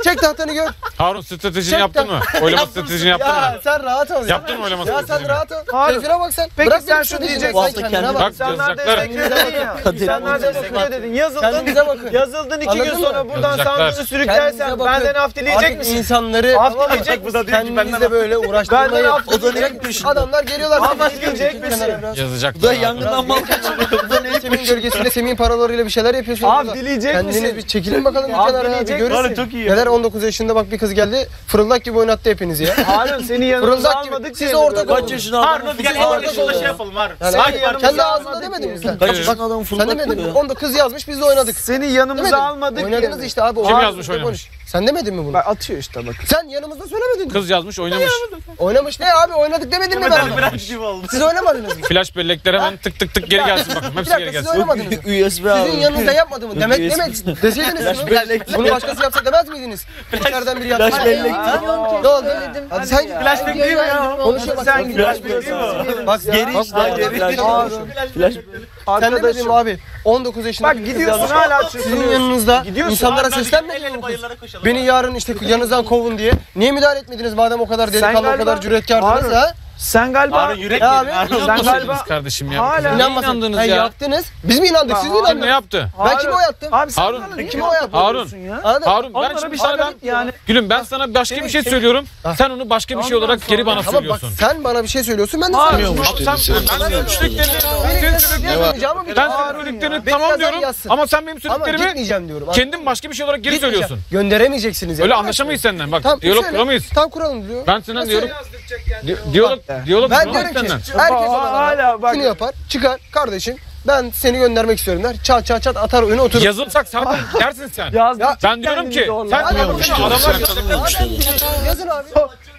Speaker 7: Çek tahtanı gör.
Speaker 9: Harun stratejini
Speaker 7: Çek
Speaker 9: yaptın mı? Oylama stratejini yaptın
Speaker 7: Ya
Speaker 9: mı?
Speaker 7: sen rahat ol. ya.
Speaker 9: Yaptın mı oylama
Speaker 7: Ya sen rahat ol.
Speaker 2: Harun.
Speaker 7: Keyfine bak sen.
Speaker 2: Peki
Speaker 7: Bırak
Speaker 2: sen
Speaker 7: beni
Speaker 2: şunu
Speaker 7: şu diyeceksin.
Speaker 2: diyeceksin.
Speaker 7: Sen kendine
Speaker 9: Bak
Speaker 7: bak.
Speaker 2: İnsanlar
Speaker 9: yazacaklar.
Speaker 2: dedin ya. İnsanlar destekliyor dedin. Yazıldın.
Speaker 7: Kendinize bakın.
Speaker 2: Yazıldın iki
Speaker 7: Anladın
Speaker 2: gün
Speaker 7: mı?
Speaker 2: sonra buradan
Speaker 9: Yazacaklar.
Speaker 2: sandığını sürüklersen benden af dileyecek
Speaker 7: Artık
Speaker 2: misin?
Speaker 7: insanları
Speaker 2: Af dileyecek misin?
Speaker 7: Kendinizle böyle uğraştırmayın.
Speaker 2: Benden af
Speaker 7: O da ne-
Speaker 2: misin?
Speaker 7: Adamlar geliyorlar.
Speaker 2: Af
Speaker 7: Sen
Speaker 2: dileyecek
Speaker 7: kenara
Speaker 2: misin?
Speaker 7: biraz.
Speaker 9: Yazacaklar.
Speaker 8: Yangından mal kaçırıyor.
Speaker 7: Semih'in gölgesiyle Semih'in paralarıyla bir şeyler yapıyorsunuz.
Speaker 2: Af
Speaker 7: burada.
Speaker 2: dileyecek
Speaker 7: Kendiniz
Speaker 2: misin?
Speaker 7: bir çekilin bakalım bir
Speaker 2: Af
Speaker 7: kenara ya. Bir
Speaker 2: dileyecek misin?
Speaker 8: çok iyi.
Speaker 7: Neler 19 yaşında bak bir kız geldi. Fırıldak gibi oynattı hepinizi ya.
Speaker 2: Harun seni yanımıza
Speaker 7: Fırıldak gibi.
Speaker 2: almadık
Speaker 7: Siz ortak olun.
Speaker 8: Kaç yaşında adam?
Speaker 7: Siz ortak olun.
Speaker 8: yapalım var.
Speaker 7: Yani
Speaker 2: Sen
Speaker 7: abi,
Speaker 2: yanımıza
Speaker 7: kendi
Speaker 2: almadık
Speaker 7: ağzında demedin mi sen?
Speaker 9: Kaç
Speaker 7: Bak,
Speaker 8: adam
Speaker 7: sen demedin mi? Onda kız yazmış biz de oynadık.
Speaker 2: Seni yanımıza
Speaker 7: Demedin.
Speaker 2: almadık
Speaker 7: Oynadınız işte abi.
Speaker 9: Kim yazmış, oynamış?
Speaker 7: Sen demedin mi bunu?
Speaker 2: Bak atıyor işte bak.
Speaker 7: Sen yanımızda söylemedin. mi?
Speaker 9: Kız yazmış oynamış.
Speaker 7: Oynamış ne abi oynadık demedin mi ben?
Speaker 8: Gibi oldu.
Speaker 7: Siz oynamadınız mı?
Speaker 9: Flash bellekler hemen tık tık tık geri gelsin bakın. Hepsi geri
Speaker 7: dakika siz
Speaker 9: gelsin.
Speaker 7: oynamadınız mı?
Speaker 8: USB
Speaker 7: Sizin yanınızda yapmadı mı? Demek demek deseydiniz bunu, bunu başkası yapsa demez miydiniz? İçeriden biri yaptı.
Speaker 8: Flash bellek.
Speaker 7: Ne oldu? Hadi sen git.
Speaker 8: Flash bellek değil mi ya?
Speaker 7: Konuşuyor bak.
Speaker 2: Sen git.
Speaker 8: Flash bellek değil mi?
Speaker 7: Bak
Speaker 8: Geri. Flash.
Speaker 7: Demedin
Speaker 2: Arkadaşım.
Speaker 7: abi? 19 yaşında
Speaker 2: Bak gidiyorsun hala
Speaker 7: Sizin
Speaker 2: çırpınıyorsun.
Speaker 7: yanınızda
Speaker 2: Gidiyorsun.
Speaker 7: insanlara seslenmedin mi bu kız? Beni yarın işte yanınızdan kovun diye. Niye müdahale etmediniz madem o kadar delikanlı o
Speaker 2: galiba-
Speaker 7: kadar cüretkardınız
Speaker 2: Harun.
Speaker 7: ha?
Speaker 2: Sen galiba
Speaker 8: Harun yürek
Speaker 7: Ya abi.
Speaker 8: Harun.
Speaker 2: sen galiba
Speaker 9: kardeşim ya?
Speaker 2: Hala-
Speaker 9: inandınız
Speaker 7: Ha,
Speaker 9: ya?
Speaker 7: yaptınız. Biz mi inandık? Siz mi
Speaker 2: Harun
Speaker 9: Kim ne
Speaker 7: inandınız?
Speaker 9: yaptı?
Speaker 7: Ben kime oy attım?
Speaker 2: Abi sen
Speaker 9: Harun.
Speaker 2: bana niye
Speaker 7: Kime oy attın?
Speaker 9: Harun.
Speaker 2: ya?
Speaker 7: Anladın?
Speaker 9: Harun ben
Speaker 2: Onlara
Speaker 9: şimdi
Speaker 2: bir
Speaker 9: sana
Speaker 2: şey
Speaker 9: ben...
Speaker 2: yani.
Speaker 9: Gülüm ben sana başka bir şey söylüyorum. Sen onu başka bir şey
Speaker 2: Ondan
Speaker 9: olarak geri bana
Speaker 7: Tamam bak
Speaker 9: söylüyorsun.
Speaker 7: sen bana bir şey söylüyorsun ben de
Speaker 2: Harun.
Speaker 7: söylüyorum.
Speaker 9: Sen, ben senin söylediklerini, senin söylediklerini, ben senin söylediklerini
Speaker 7: Beni
Speaker 9: tamam
Speaker 7: yazan
Speaker 9: diyorum
Speaker 7: yazsın.
Speaker 9: ama sen benim
Speaker 7: Ama
Speaker 9: söylediklerimi
Speaker 7: gitmeyeceğim diyorum.
Speaker 9: kendin başka bir şey olarak geri
Speaker 7: Gitmeyeceğim.
Speaker 9: söylüyorsun.
Speaker 7: Gönderemeyeceksiniz yani.
Speaker 9: Öyle anlaşamayız senden bak.
Speaker 7: Tamam,
Speaker 9: Diyalog
Speaker 7: söyle.
Speaker 9: kuramayız.
Speaker 7: Tam kuralım diyor.
Speaker 9: Ben senden
Speaker 7: Nasıl
Speaker 9: diyalog,
Speaker 7: ya?
Speaker 9: Di- diyalog, diyalog
Speaker 7: Ben diyorum ki
Speaker 9: senden.
Speaker 7: herkes
Speaker 2: Aa,
Speaker 7: ona
Speaker 2: hala bak.
Speaker 7: şunu yapar çıkar kardeşim ben seni göndermek istiyorum der. Çat çat çat atar önüne oturur.
Speaker 9: Yazılsak zaten dersin sen.
Speaker 2: Yazdık.
Speaker 9: Ben diyorum ki sen diyorum
Speaker 7: bakalım.
Speaker 9: ki adamlar
Speaker 7: Yazın abi.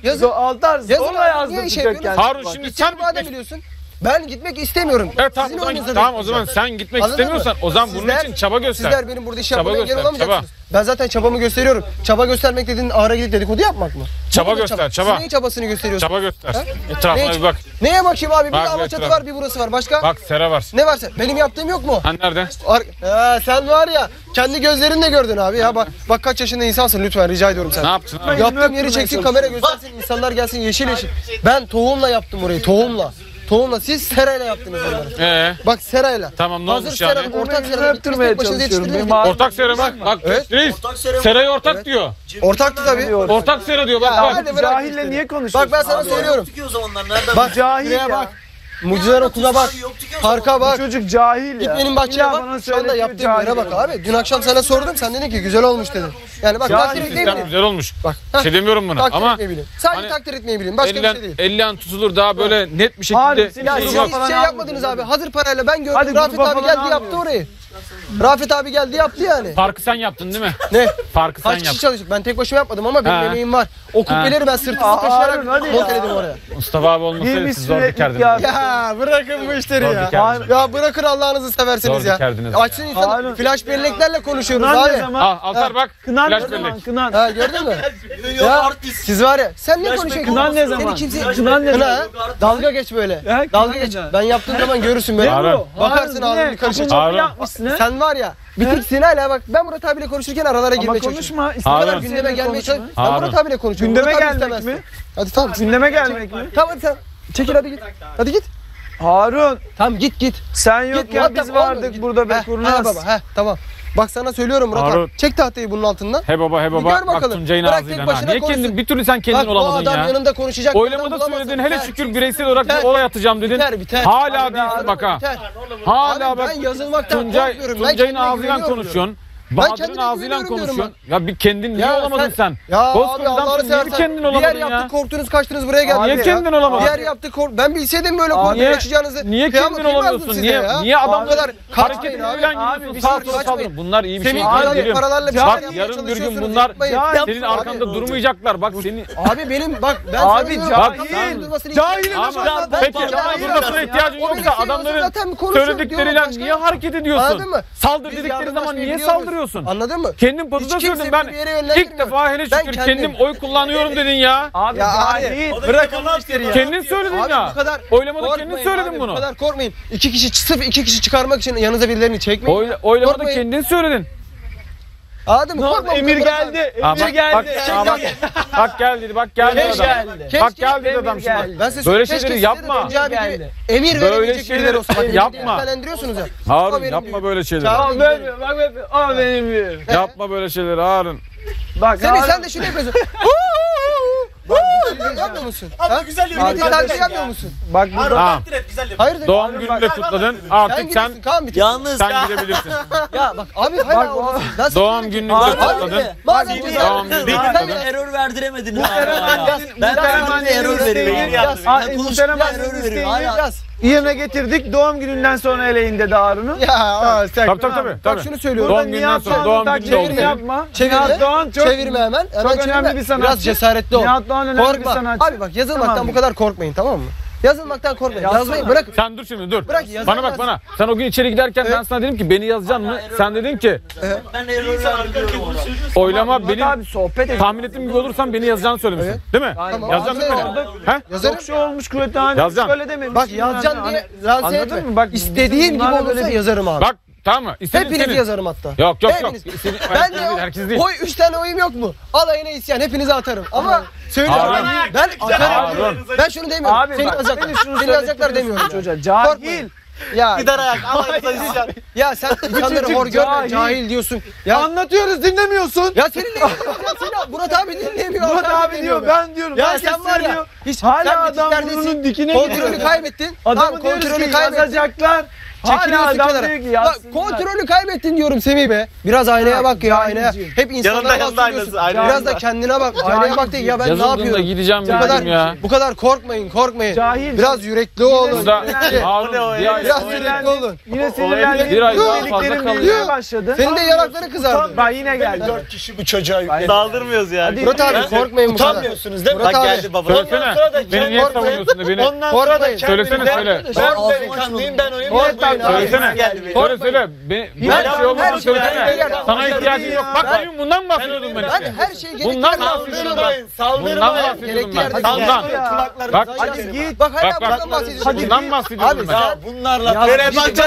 Speaker 7: Yazın.
Speaker 2: Altar
Speaker 7: Yazın
Speaker 2: zorla
Speaker 7: abi, niye
Speaker 2: yazdık
Speaker 7: şey yapıyorsun?
Speaker 9: Harun şimdi sen
Speaker 7: Sen madem biliyorsun. Ben gitmek istemiyorum.
Speaker 9: Evet tamam,
Speaker 7: Sizin
Speaker 9: o zaman, tamam o zaman sen gitmek
Speaker 7: Anladın mı?
Speaker 9: istemiyorsan o zaman bunun
Speaker 7: Sizler-
Speaker 9: için çaba göster.
Speaker 7: Sizler benim burada iş
Speaker 9: Çaba
Speaker 7: yapmama engel olamayacaksınız. Ben zaten çabamı gösteriyorum. Çaba göstermek dediğin ağra gidip dedikodu yapmak mı?
Speaker 9: Çaba
Speaker 7: Bu mu
Speaker 9: göster,
Speaker 7: Siz
Speaker 9: çaba.
Speaker 7: neyin çabasını gösteriyorsun?
Speaker 9: Çaba göster.
Speaker 7: Ha?
Speaker 9: Etrafına
Speaker 7: Ne-
Speaker 9: bir bak.
Speaker 7: Neye bakayım abi? Bir
Speaker 9: Bak,
Speaker 7: ama çatı var bir burası var. Başka?
Speaker 9: Bak sera var.
Speaker 7: Ne varsa. Benim yaptığım yok mu?
Speaker 9: Ha nerede?
Speaker 7: Ar- Ha, sen var ya kendi gözlerinle gördün abi ya bak, bak kaç yaşında insansın lütfen rica ediyorum sen.
Speaker 9: Ne yaptın abi?
Speaker 7: Yaptığım yeri çeksin kamera göstersin insanlar gelsin yeşil yeşil. Ben tohumla yaptım orayı tohumla. Tohumla siz serayla yaptınız onları.
Speaker 9: Ee,
Speaker 7: Bak serayla.
Speaker 9: Tamam, ne
Speaker 7: Hazır
Speaker 9: olmuş yani?
Speaker 7: seranın, ortak tek başınıza
Speaker 2: çalışıyorum. Benim
Speaker 9: ortak sera mı? Bak
Speaker 7: Evet.
Speaker 9: reis. Serayı ortak diyor.
Speaker 7: Ortaktı tabii.
Speaker 9: Ortak sera diyor bak
Speaker 7: Ya
Speaker 9: bak.
Speaker 2: Cahille niye konuşuyorsun?
Speaker 7: Bak ben sana söylüyorum. Bak
Speaker 2: Cahil ya.
Speaker 7: bak. Mucizeler okuluna bak. Parka
Speaker 2: Bu
Speaker 7: bak.
Speaker 2: çocuk cahil
Speaker 7: Git
Speaker 2: ya.
Speaker 7: benim bahçeye
Speaker 2: İlla
Speaker 7: bak. Şu anda
Speaker 2: söyletiyor,
Speaker 7: yaptığım yere bak
Speaker 2: ya.
Speaker 7: abi. Dün akşam sana sordum. Sen dedin ki güzel olmuş dedin. Yani bak
Speaker 2: Cahil
Speaker 7: takdir etmeyi
Speaker 2: sistem
Speaker 7: bilin.
Speaker 9: Güzel olmuş.
Speaker 7: Bak.
Speaker 9: Bir şey demiyorum buna
Speaker 7: Takdir
Speaker 9: ama
Speaker 7: etmeyi bilin. Sadece
Speaker 9: hani
Speaker 7: takdir etmeyi bilin. Başka bir şey değil.
Speaker 9: elden tutulur daha böyle net bir
Speaker 2: Abi,
Speaker 9: şekilde
Speaker 2: silah-
Speaker 7: siz
Speaker 2: falan
Speaker 7: şey yapmadınız abi. Hazır parayla ben gördüm.
Speaker 2: Hadi
Speaker 7: Rafet
Speaker 2: gruba
Speaker 7: abi
Speaker 2: falan
Speaker 7: geldi yaptı orayı. Rafet abi geldi yaptı yani.
Speaker 9: Parkı sen yaptın değil mi?
Speaker 7: Ne?
Speaker 9: Parkı sen
Speaker 7: Kaç kişi
Speaker 9: yaptın.
Speaker 7: çalıştık? Ben tek başıma yapmadım ama benim
Speaker 9: Ha.
Speaker 7: emeğim var. O kubbeleri ben sırtımda taşıyarak
Speaker 2: Harun, ya.
Speaker 7: monteledim oraya.
Speaker 9: Mustafa abi olmasaydı
Speaker 2: Giymiş
Speaker 9: siz zor
Speaker 2: sürekli
Speaker 9: dikerdiniz.
Speaker 2: ya.
Speaker 7: Ya bırakın bu işleri
Speaker 9: Zor
Speaker 7: ya.
Speaker 9: dikerdiniz.
Speaker 7: Ya bırakın Allah'ınızı seversiniz
Speaker 9: Zor
Speaker 7: ya.
Speaker 9: dikerdiniz
Speaker 7: Açsın insan
Speaker 2: Harun.
Speaker 7: flash belleklerle konuşuyoruz
Speaker 2: Kınan ne
Speaker 7: abi.
Speaker 2: zaman?
Speaker 9: Al Altar bak.
Speaker 2: Kınan
Speaker 9: Flash
Speaker 2: ne zaman?
Speaker 9: bellek.
Speaker 2: Kınan.
Speaker 7: Ha gördün mü? ya siz var ya sen ne konuşuyorsun?
Speaker 2: Kınan ne zaman?
Speaker 7: Seni kimse
Speaker 2: Kınan ne
Speaker 7: Kına
Speaker 2: zaman?
Speaker 7: ha? Dalga geç böyle. Dalga geç.
Speaker 2: ne?
Speaker 7: Ben yaptığım zaman görürsün beni.
Speaker 9: Harun.
Speaker 7: Bakarsın
Speaker 2: Harun,
Speaker 7: ağzını karışır.
Speaker 2: Kapı
Speaker 9: Harun.
Speaker 2: yapmışsın ha?
Speaker 7: Sen var ya bitik sin hala bak ben Murat abiyle konuşurken aralara
Speaker 2: Ama
Speaker 7: girmeye çalışıyorum.
Speaker 2: konuşma.
Speaker 7: Bu
Speaker 2: İstediğin
Speaker 7: kadar
Speaker 9: Harun.
Speaker 7: gündeme gelmeye çalış. Ben
Speaker 9: Harun.
Speaker 7: Murat abiyle konuşuyorum.
Speaker 2: Gündeme
Speaker 7: Murat abi
Speaker 2: gelmek
Speaker 7: istemez.
Speaker 2: mi?
Speaker 7: Hadi tamam.
Speaker 2: Gündeme gelmek mi?
Speaker 7: Tamam hadi sen. Çekil hadi git. Hadi git.
Speaker 2: Harun
Speaker 7: Tamam git git.
Speaker 2: sen
Speaker 7: Git,
Speaker 2: yokken
Speaker 7: muhatap
Speaker 2: biz vardık
Speaker 7: git.
Speaker 2: burada be
Speaker 7: Heh,
Speaker 2: kurnaz.
Speaker 7: heh baba heh tamam. Bak sana söylüyorum Murat
Speaker 9: Harun.
Speaker 7: abi. Çek tahtayı bunun altından.
Speaker 9: He baba he
Speaker 7: Bir
Speaker 9: baba.
Speaker 7: gör
Speaker 9: Bak
Speaker 7: bakalım.
Speaker 9: Tuncay'ın
Speaker 7: Bırak
Speaker 9: ağzıyla
Speaker 7: tek
Speaker 9: ha.
Speaker 7: başına
Speaker 9: Niye
Speaker 7: konuşsun.
Speaker 9: kendin bir türlü sen kendin
Speaker 7: Bak bu
Speaker 9: olamadın
Speaker 7: adam
Speaker 9: ya?
Speaker 7: yanında konuşacak.
Speaker 9: Oylamada
Speaker 7: adam bulamazsın.
Speaker 9: söyledin hele
Speaker 7: Biter.
Speaker 9: şükür bireysel olarak
Speaker 7: Biter.
Speaker 9: bir olay atacağım dedin.
Speaker 7: Biter biter.
Speaker 9: Hala
Speaker 7: Abi,
Speaker 9: değilsin
Speaker 7: abi,
Speaker 9: bak ha.
Speaker 7: biter.
Speaker 9: Hala bak
Speaker 7: ben yazılmaktan
Speaker 9: Tuncay,
Speaker 7: korkmuyorum. Ben
Speaker 9: Tuncay'ın
Speaker 7: kendime
Speaker 9: ağzıyla
Speaker 7: güveniyorum
Speaker 9: konuşuyorsun. Bahadır'ın
Speaker 7: kendime
Speaker 9: ağzıyla
Speaker 7: güveniyorum diyorum
Speaker 9: konuşuyorsun. Ya bir kendin niye
Speaker 7: Ya
Speaker 9: olamadın sen?
Speaker 7: Ya abi
Speaker 9: Koskocaman
Speaker 7: Allah'ını
Speaker 9: sen niye
Speaker 7: seversen.
Speaker 9: kendin
Speaker 7: Bir yer
Speaker 9: olamadın
Speaker 7: yaptık
Speaker 9: ya?
Speaker 7: korktunuz kaçtınız buraya geldiniz
Speaker 9: Niye
Speaker 7: ya.
Speaker 9: kendin olamadın?
Speaker 7: Bir yer yaptık kork. Ben bilseydim böyle korkup
Speaker 9: Niye,
Speaker 7: kaçacağınızı.
Speaker 9: niye
Speaker 7: kıyamet
Speaker 9: kendin
Speaker 7: duymazdım
Speaker 9: olamıyorsun?
Speaker 7: size
Speaker 9: Niye,
Speaker 7: ya.
Speaker 9: niye
Speaker 7: Bu
Speaker 9: adamlar
Speaker 7: kadar
Speaker 9: hareket
Speaker 7: kaçmayın
Speaker 9: ediyorsun
Speaker 7: abi.
Speaker 9: gidiyorsun
Speaker 7: Abi,
Speaker 9: sağa sola
Speaker 7: kaçmayın.
Speaker 9: saldırın. Bunlar iyi bir şey
Speaker 7: Senin
Speaker 9: değil. Geliyorum.
Speaker 7: paralarla bir
Speaker 9: Bak
Speaker 7: şeyler yapmaya
Speaker 9: yarın bir gün
Speaker 7: çalışıyorsunuz,
Speaker 9: bunlar
Speaker 7: yapmayın.
Speaker 9: senin arkanda durmayacaklar. Bak seni
Speaker 7: Abi benim bak ben
Speaker 2: Abi,
Speaker 7: sana diyorum,
Speaker 2: cahil.
Speaker 7: bak, sen durmasını
Speaker 2: Cahil
Speaker 7: istiyorum.
Speaker 9: ama
Speaker 7: Ben-
Speaker 9: peki
Speaker 7: ben-
Speaker 9: ama
Speaker 7: ben-
Speaker 9: durmasına
Speaker 7: ben-
Speaker 9: ihtiyacın
Speaker 7: O
Speaker 9: yoksa adamların
Speaker 7: zaten konuşurum
Speaker 9: söyledikleriyle
Speaker 7: başka.
Speaker 9: niye hareket ediyorsun?
Speaker 7: Anladın mı?
Speaker 9: Saldır
Speaker 7: Biz
Speaker 9: dedikleri zaman niye
Speaker 7: biliyoruz.
Speaker 9: Saldırıyorsun?
Speaker 7: Anladın mı?
Speaker 9: Kendin potada söyledin ben ilk defa hele şükür
Speaker 7: kendim-
Speaker 9: kendim oy kullanıyorum dedin ya.
Speaker 2: Abi
Speaker 7: Ya abi, bırakın işleri ya.
Speaker 9: Kendin söyledin
Speaker 7: Abi
Speaker 9: ya.
Speaker 7: bu kadar
Speaker 9: Oylamada kendin söyledin bunu.
Speaker 7: Bu kadar korkmayın. İki kişi sırf iki kişi çıkarmak için yanınıza birilerini çekmeyin.
Speaker 9: Oy, oylamada kendin söyledin.
Speaker 7: Anladın mı? Korkma
Speaker 2: Emir geldi. Emir
Speaker 9: bak,
Speaker 2: geldi.
Speaker 9: Bak, ha, bak, bak geldi bak geldi
Speaker 2: Keşke
Speaker 9: adam.
Speaker 2: geldi.
Speaker 9: Bak geldi
Speaker 2: Emir
Speaker 9: adam
Speaker 2: geldi.
Speaker 9: şimdi.
Speaker 7: Ben size
Speaker 9: Böyle şeyleri yapma.
Speaker 2: Geldi.
Speaker 7: Emir
Speaker 9: Böyle şeyleri.
Speaker 7: Bak,
Speaker 9: yapma.
Speaker 7: Nitelendiriyorsunuz ya.
Speaker 9: Harun yapma böyle şeyleri.
Speaker 2: Aa böyle bak böyle. Aa benim bir.
Speaker 9: Yapma böyle şeyleri Harun.
Speaker 2: Bak
Speaker 7: Semih
Speaker 2: Harun-
Speaker 7: sen de şunu yapıyorsun. Bak bir şey yapmıyor musun? Ha?
Speaker 1: güzel
Speaker 7: Milleti takdir yapmıyor musun?
Speaker 2: Bak burada
Speaker 9: Tamam.
Speaker 1: güzel yap.
Speaker 7: Hayırdır?
Speaker 9: Doğum gününü de kutladın.
Speaker 7: Sen
Speaker 9: Artık sen
Speaker 7: gidiyorsun Kaan bitir.
Speaker 1: Yalnız
Speaker 9: sen gidebilirsin.
Speaker 7: Ya bak abi hala. Ben sana
Speaker 9: Doğum gününü de
Speaker 7: Abi,
Speaker 9: kutladın.
Speaker 7: Madem
Speaker 1: Doğum
Speaker 7: güzel.
Speaker 9: günü
Speaker 1: Benim
Speaker 7: Sen de-
Speaker 1: error verdiremedin. Ben sana
Speaker 2: annenin
Speaker 1: error veriyorum. Ben
Speaker 2: annenin
Speaker 1: error veriyorum. Hala-
Speaker 7: Yaz.
Speaker 2: Yerine getirdik. Doğum gününden sonra eleğin dedi Harun'u.
Speaker 7: Ya aa, sen.
Speaker 9: Tabii tabii tabii.
Speaker 7: Bak şunu söylüyorum.
Speaker 9: Doğum gününden sonra doğum günü de oldu.
Speaker 2: yapma.
Speaker 7: Çevirme.
Speaker 2: Nihat Doğan çok
Speaker 7: çevirme hemen. Hemen
Speaker 2: çok
Speaker 7: çevirme.
Speaker 2: önemli bir sanatçı.
Speaker 7: Biraz cesaretli ol.
Speaker 2: Nihat Doğan önemli bir
Speaker 7: Korkma.
Speaker 2: sanatçı.
Speaker 7: Abi bak yazılmaktan
Speaker 2: Tamam.
Speaker 7: bu kadar korkmayın tamam mı? Yazılmaktan korkmayın. Yazmayın bırak.
Speaker 9: Sen dur şimdi dur.
Speaker 7: Bırak, yazar
Speaker 9: bana bak bana. Sen o gün içeri giderken ben sana dedim ki beni yazacaksın mı? Sen dedin ki
Speaker 1: Ben ona.
Speaker 9: oylama benim
Speaker 2: abi sohbet et.
Speaker 9: tahmin ettiğim gibi olursan beni yazacağını söylemişsin. Değil mi?
Speaker 7: Tamam,
Speaker 9: Yazacaksın değil mi beni? He?
Speaker 7: Yazarım.
Speaker 2: Çok şey olmuş kuvvetli
Speaker 9: Yazacaksın.
Speaker 2: Öyle dememiş.
Speaker 7: Bak yazacaksın diye
Speaker 2: Anladın
Speaker 7: etme.
Speaker 2: mı? Bak,
Speaker 7: İstediğin gibi
Speaker 2: bunlarla
Speaker 7: olursa
Speaker 2: böyle bir-
Speaker 7: yazarım abi.
Speaker 9: Bak tamam mı? İstediğin
Speaker 7: Hepiniz
Speaker 9: senin.
Speaker 7: yazarım hatta.
Speaker 9: Yok yok yok.
Speaker 7: Hepiniz.
Speaker 9: İstediğin-
Speaker 7: Ben de
Speaker 9: değil, herkes değil.
Speaker 7: oy 3 tane oyum yok mu? Alayına isyan hepinize atarım. Ama söylüyorum
Speaker 9: Harun.
Speaker 7: ben atarım.
Speaker 9: Harun.
Speaker 7: Ben şunu demiyorum.
Speaker 2: Abi
Speaker 7: seni
Speaker 2: bak
Speaker 7: yazacaklar. Seni yazacaklar demiyorum.
Speaker 2: çocuğa. Cahil.
Speaker 7: Korkmayın. Ya,
Speaker 1: Gider ayak. Allah'ını seversen.
Speaker 7: ya sen insanları hor görme
Speaker 2: cahil.
Speaker 7: diyorsun. Ya,
Speaker 2: Anlatıyoruz dinlemiyorsun.
Speaker 7: ya seninle ya seni Murat abi dinlemiyor.
Speaker 2: Murat abi diyor
Speaker 7: be.
Speaker 2: ben diyorum.
Speaker 7: Ya sen var ya, hiç-
Speaker 2: Hala adam burnunun dikine
Speaker 7: Kontrolü kaybettin.
Speaker 2: Adamı
Speaker 7: Tamam,
Speaker 2: diyoruz
Speaker 7: kontrolü
Speaker 2: ki
Speaker 7: kaybettin.
Speaker 2: yazacaklar. Hala adam
Speaker 7: kenara.
Speaker 2: diyor ki
Speaker 7: Bak, kontrolü kaybettin diyorum Semih be. Biraz aynaya bak ya aynaya. Hep insanlara
Speaker 1: Yanında, yanında
Speaker 7: bahsediyorsun.
Speaker 1: aynası, aynı
Speaker 7: Biraz da
Speaker 1: yanında.
Speaker 7: kendine bak. Aynaya bak de ya ben ne
Speaker 9: Yazıldığında
Speaker 7: yapıyorum.
Speaker 9: gideceğim
Speaker 7: Bu kadar
Speaker 9: ya.
Speaker 7: bu kadar korkmayın, korkmayın.
Speaker 2: Cahil.
Speaker 7: Biraz yürekli olun.
Speaker 9: Burada. Harun
Speaker 7: Biraz yürekli olun.
Speaker 2: Yine sinirlendi.
Speaker 9: Bir ay daha fazla kalıyor.
Speaker 2: başladı.
Speaker 7: Senin de yanakları kızardı.
Speaker 2: Bak yine geldi.
Speaker 5: kişi bu çocuğa yüklendi.
Speaker 1: Saldırmıyoruz yani.
Speaker 7: Murat abi korkmayın bu kadar.
Speaker 5: Utanmıyorsunuz değil mi?
Speaker 7: Murat
Speaker 1: Bak
Speaker 7: abi.
Speaker 1: geldi baba.
Speaker 9: Söylesene. Beni niye savunuyorsun da beni?
Speaker 5: Ondan sonra da
Speaker 7: Korkmayın.
Speaker 9: Söylesene söyle.
Speaker 5: Ben delikanlıyım ben oyun
Speaker 7: Murat abi.
Speaker 9: Söylesene.
Speaker 1: Geldi.
Speaker 9: Söyle söyle. Be,
Speaker 7: Ben-
Speaker 9: şey
Speaker 7: şey-
Speaker 9: söylesene. Sana ihtiyacım yok. Bak
Speaker 7: Ben-
Speaker 9: oyun bundan bahsediyordum ben
Speaker 7: Ben
Speaker 9: işte.
Speaker 7: her şeyi gerekli
Speaker 9: Bundan
Speaker 7: yerden
Speaker 9: bahsediyordum ben. Bundan bahsediyordum ben. Bundan. Bak.
Speaker 7: Hadi git. Bak hala
Speaker 9: Bak, bak.
Speaker 7: bundan bahsediyorsun.
Speaker 9: Bundan bahsediyordum ben.
Speaker 5: Bunlarla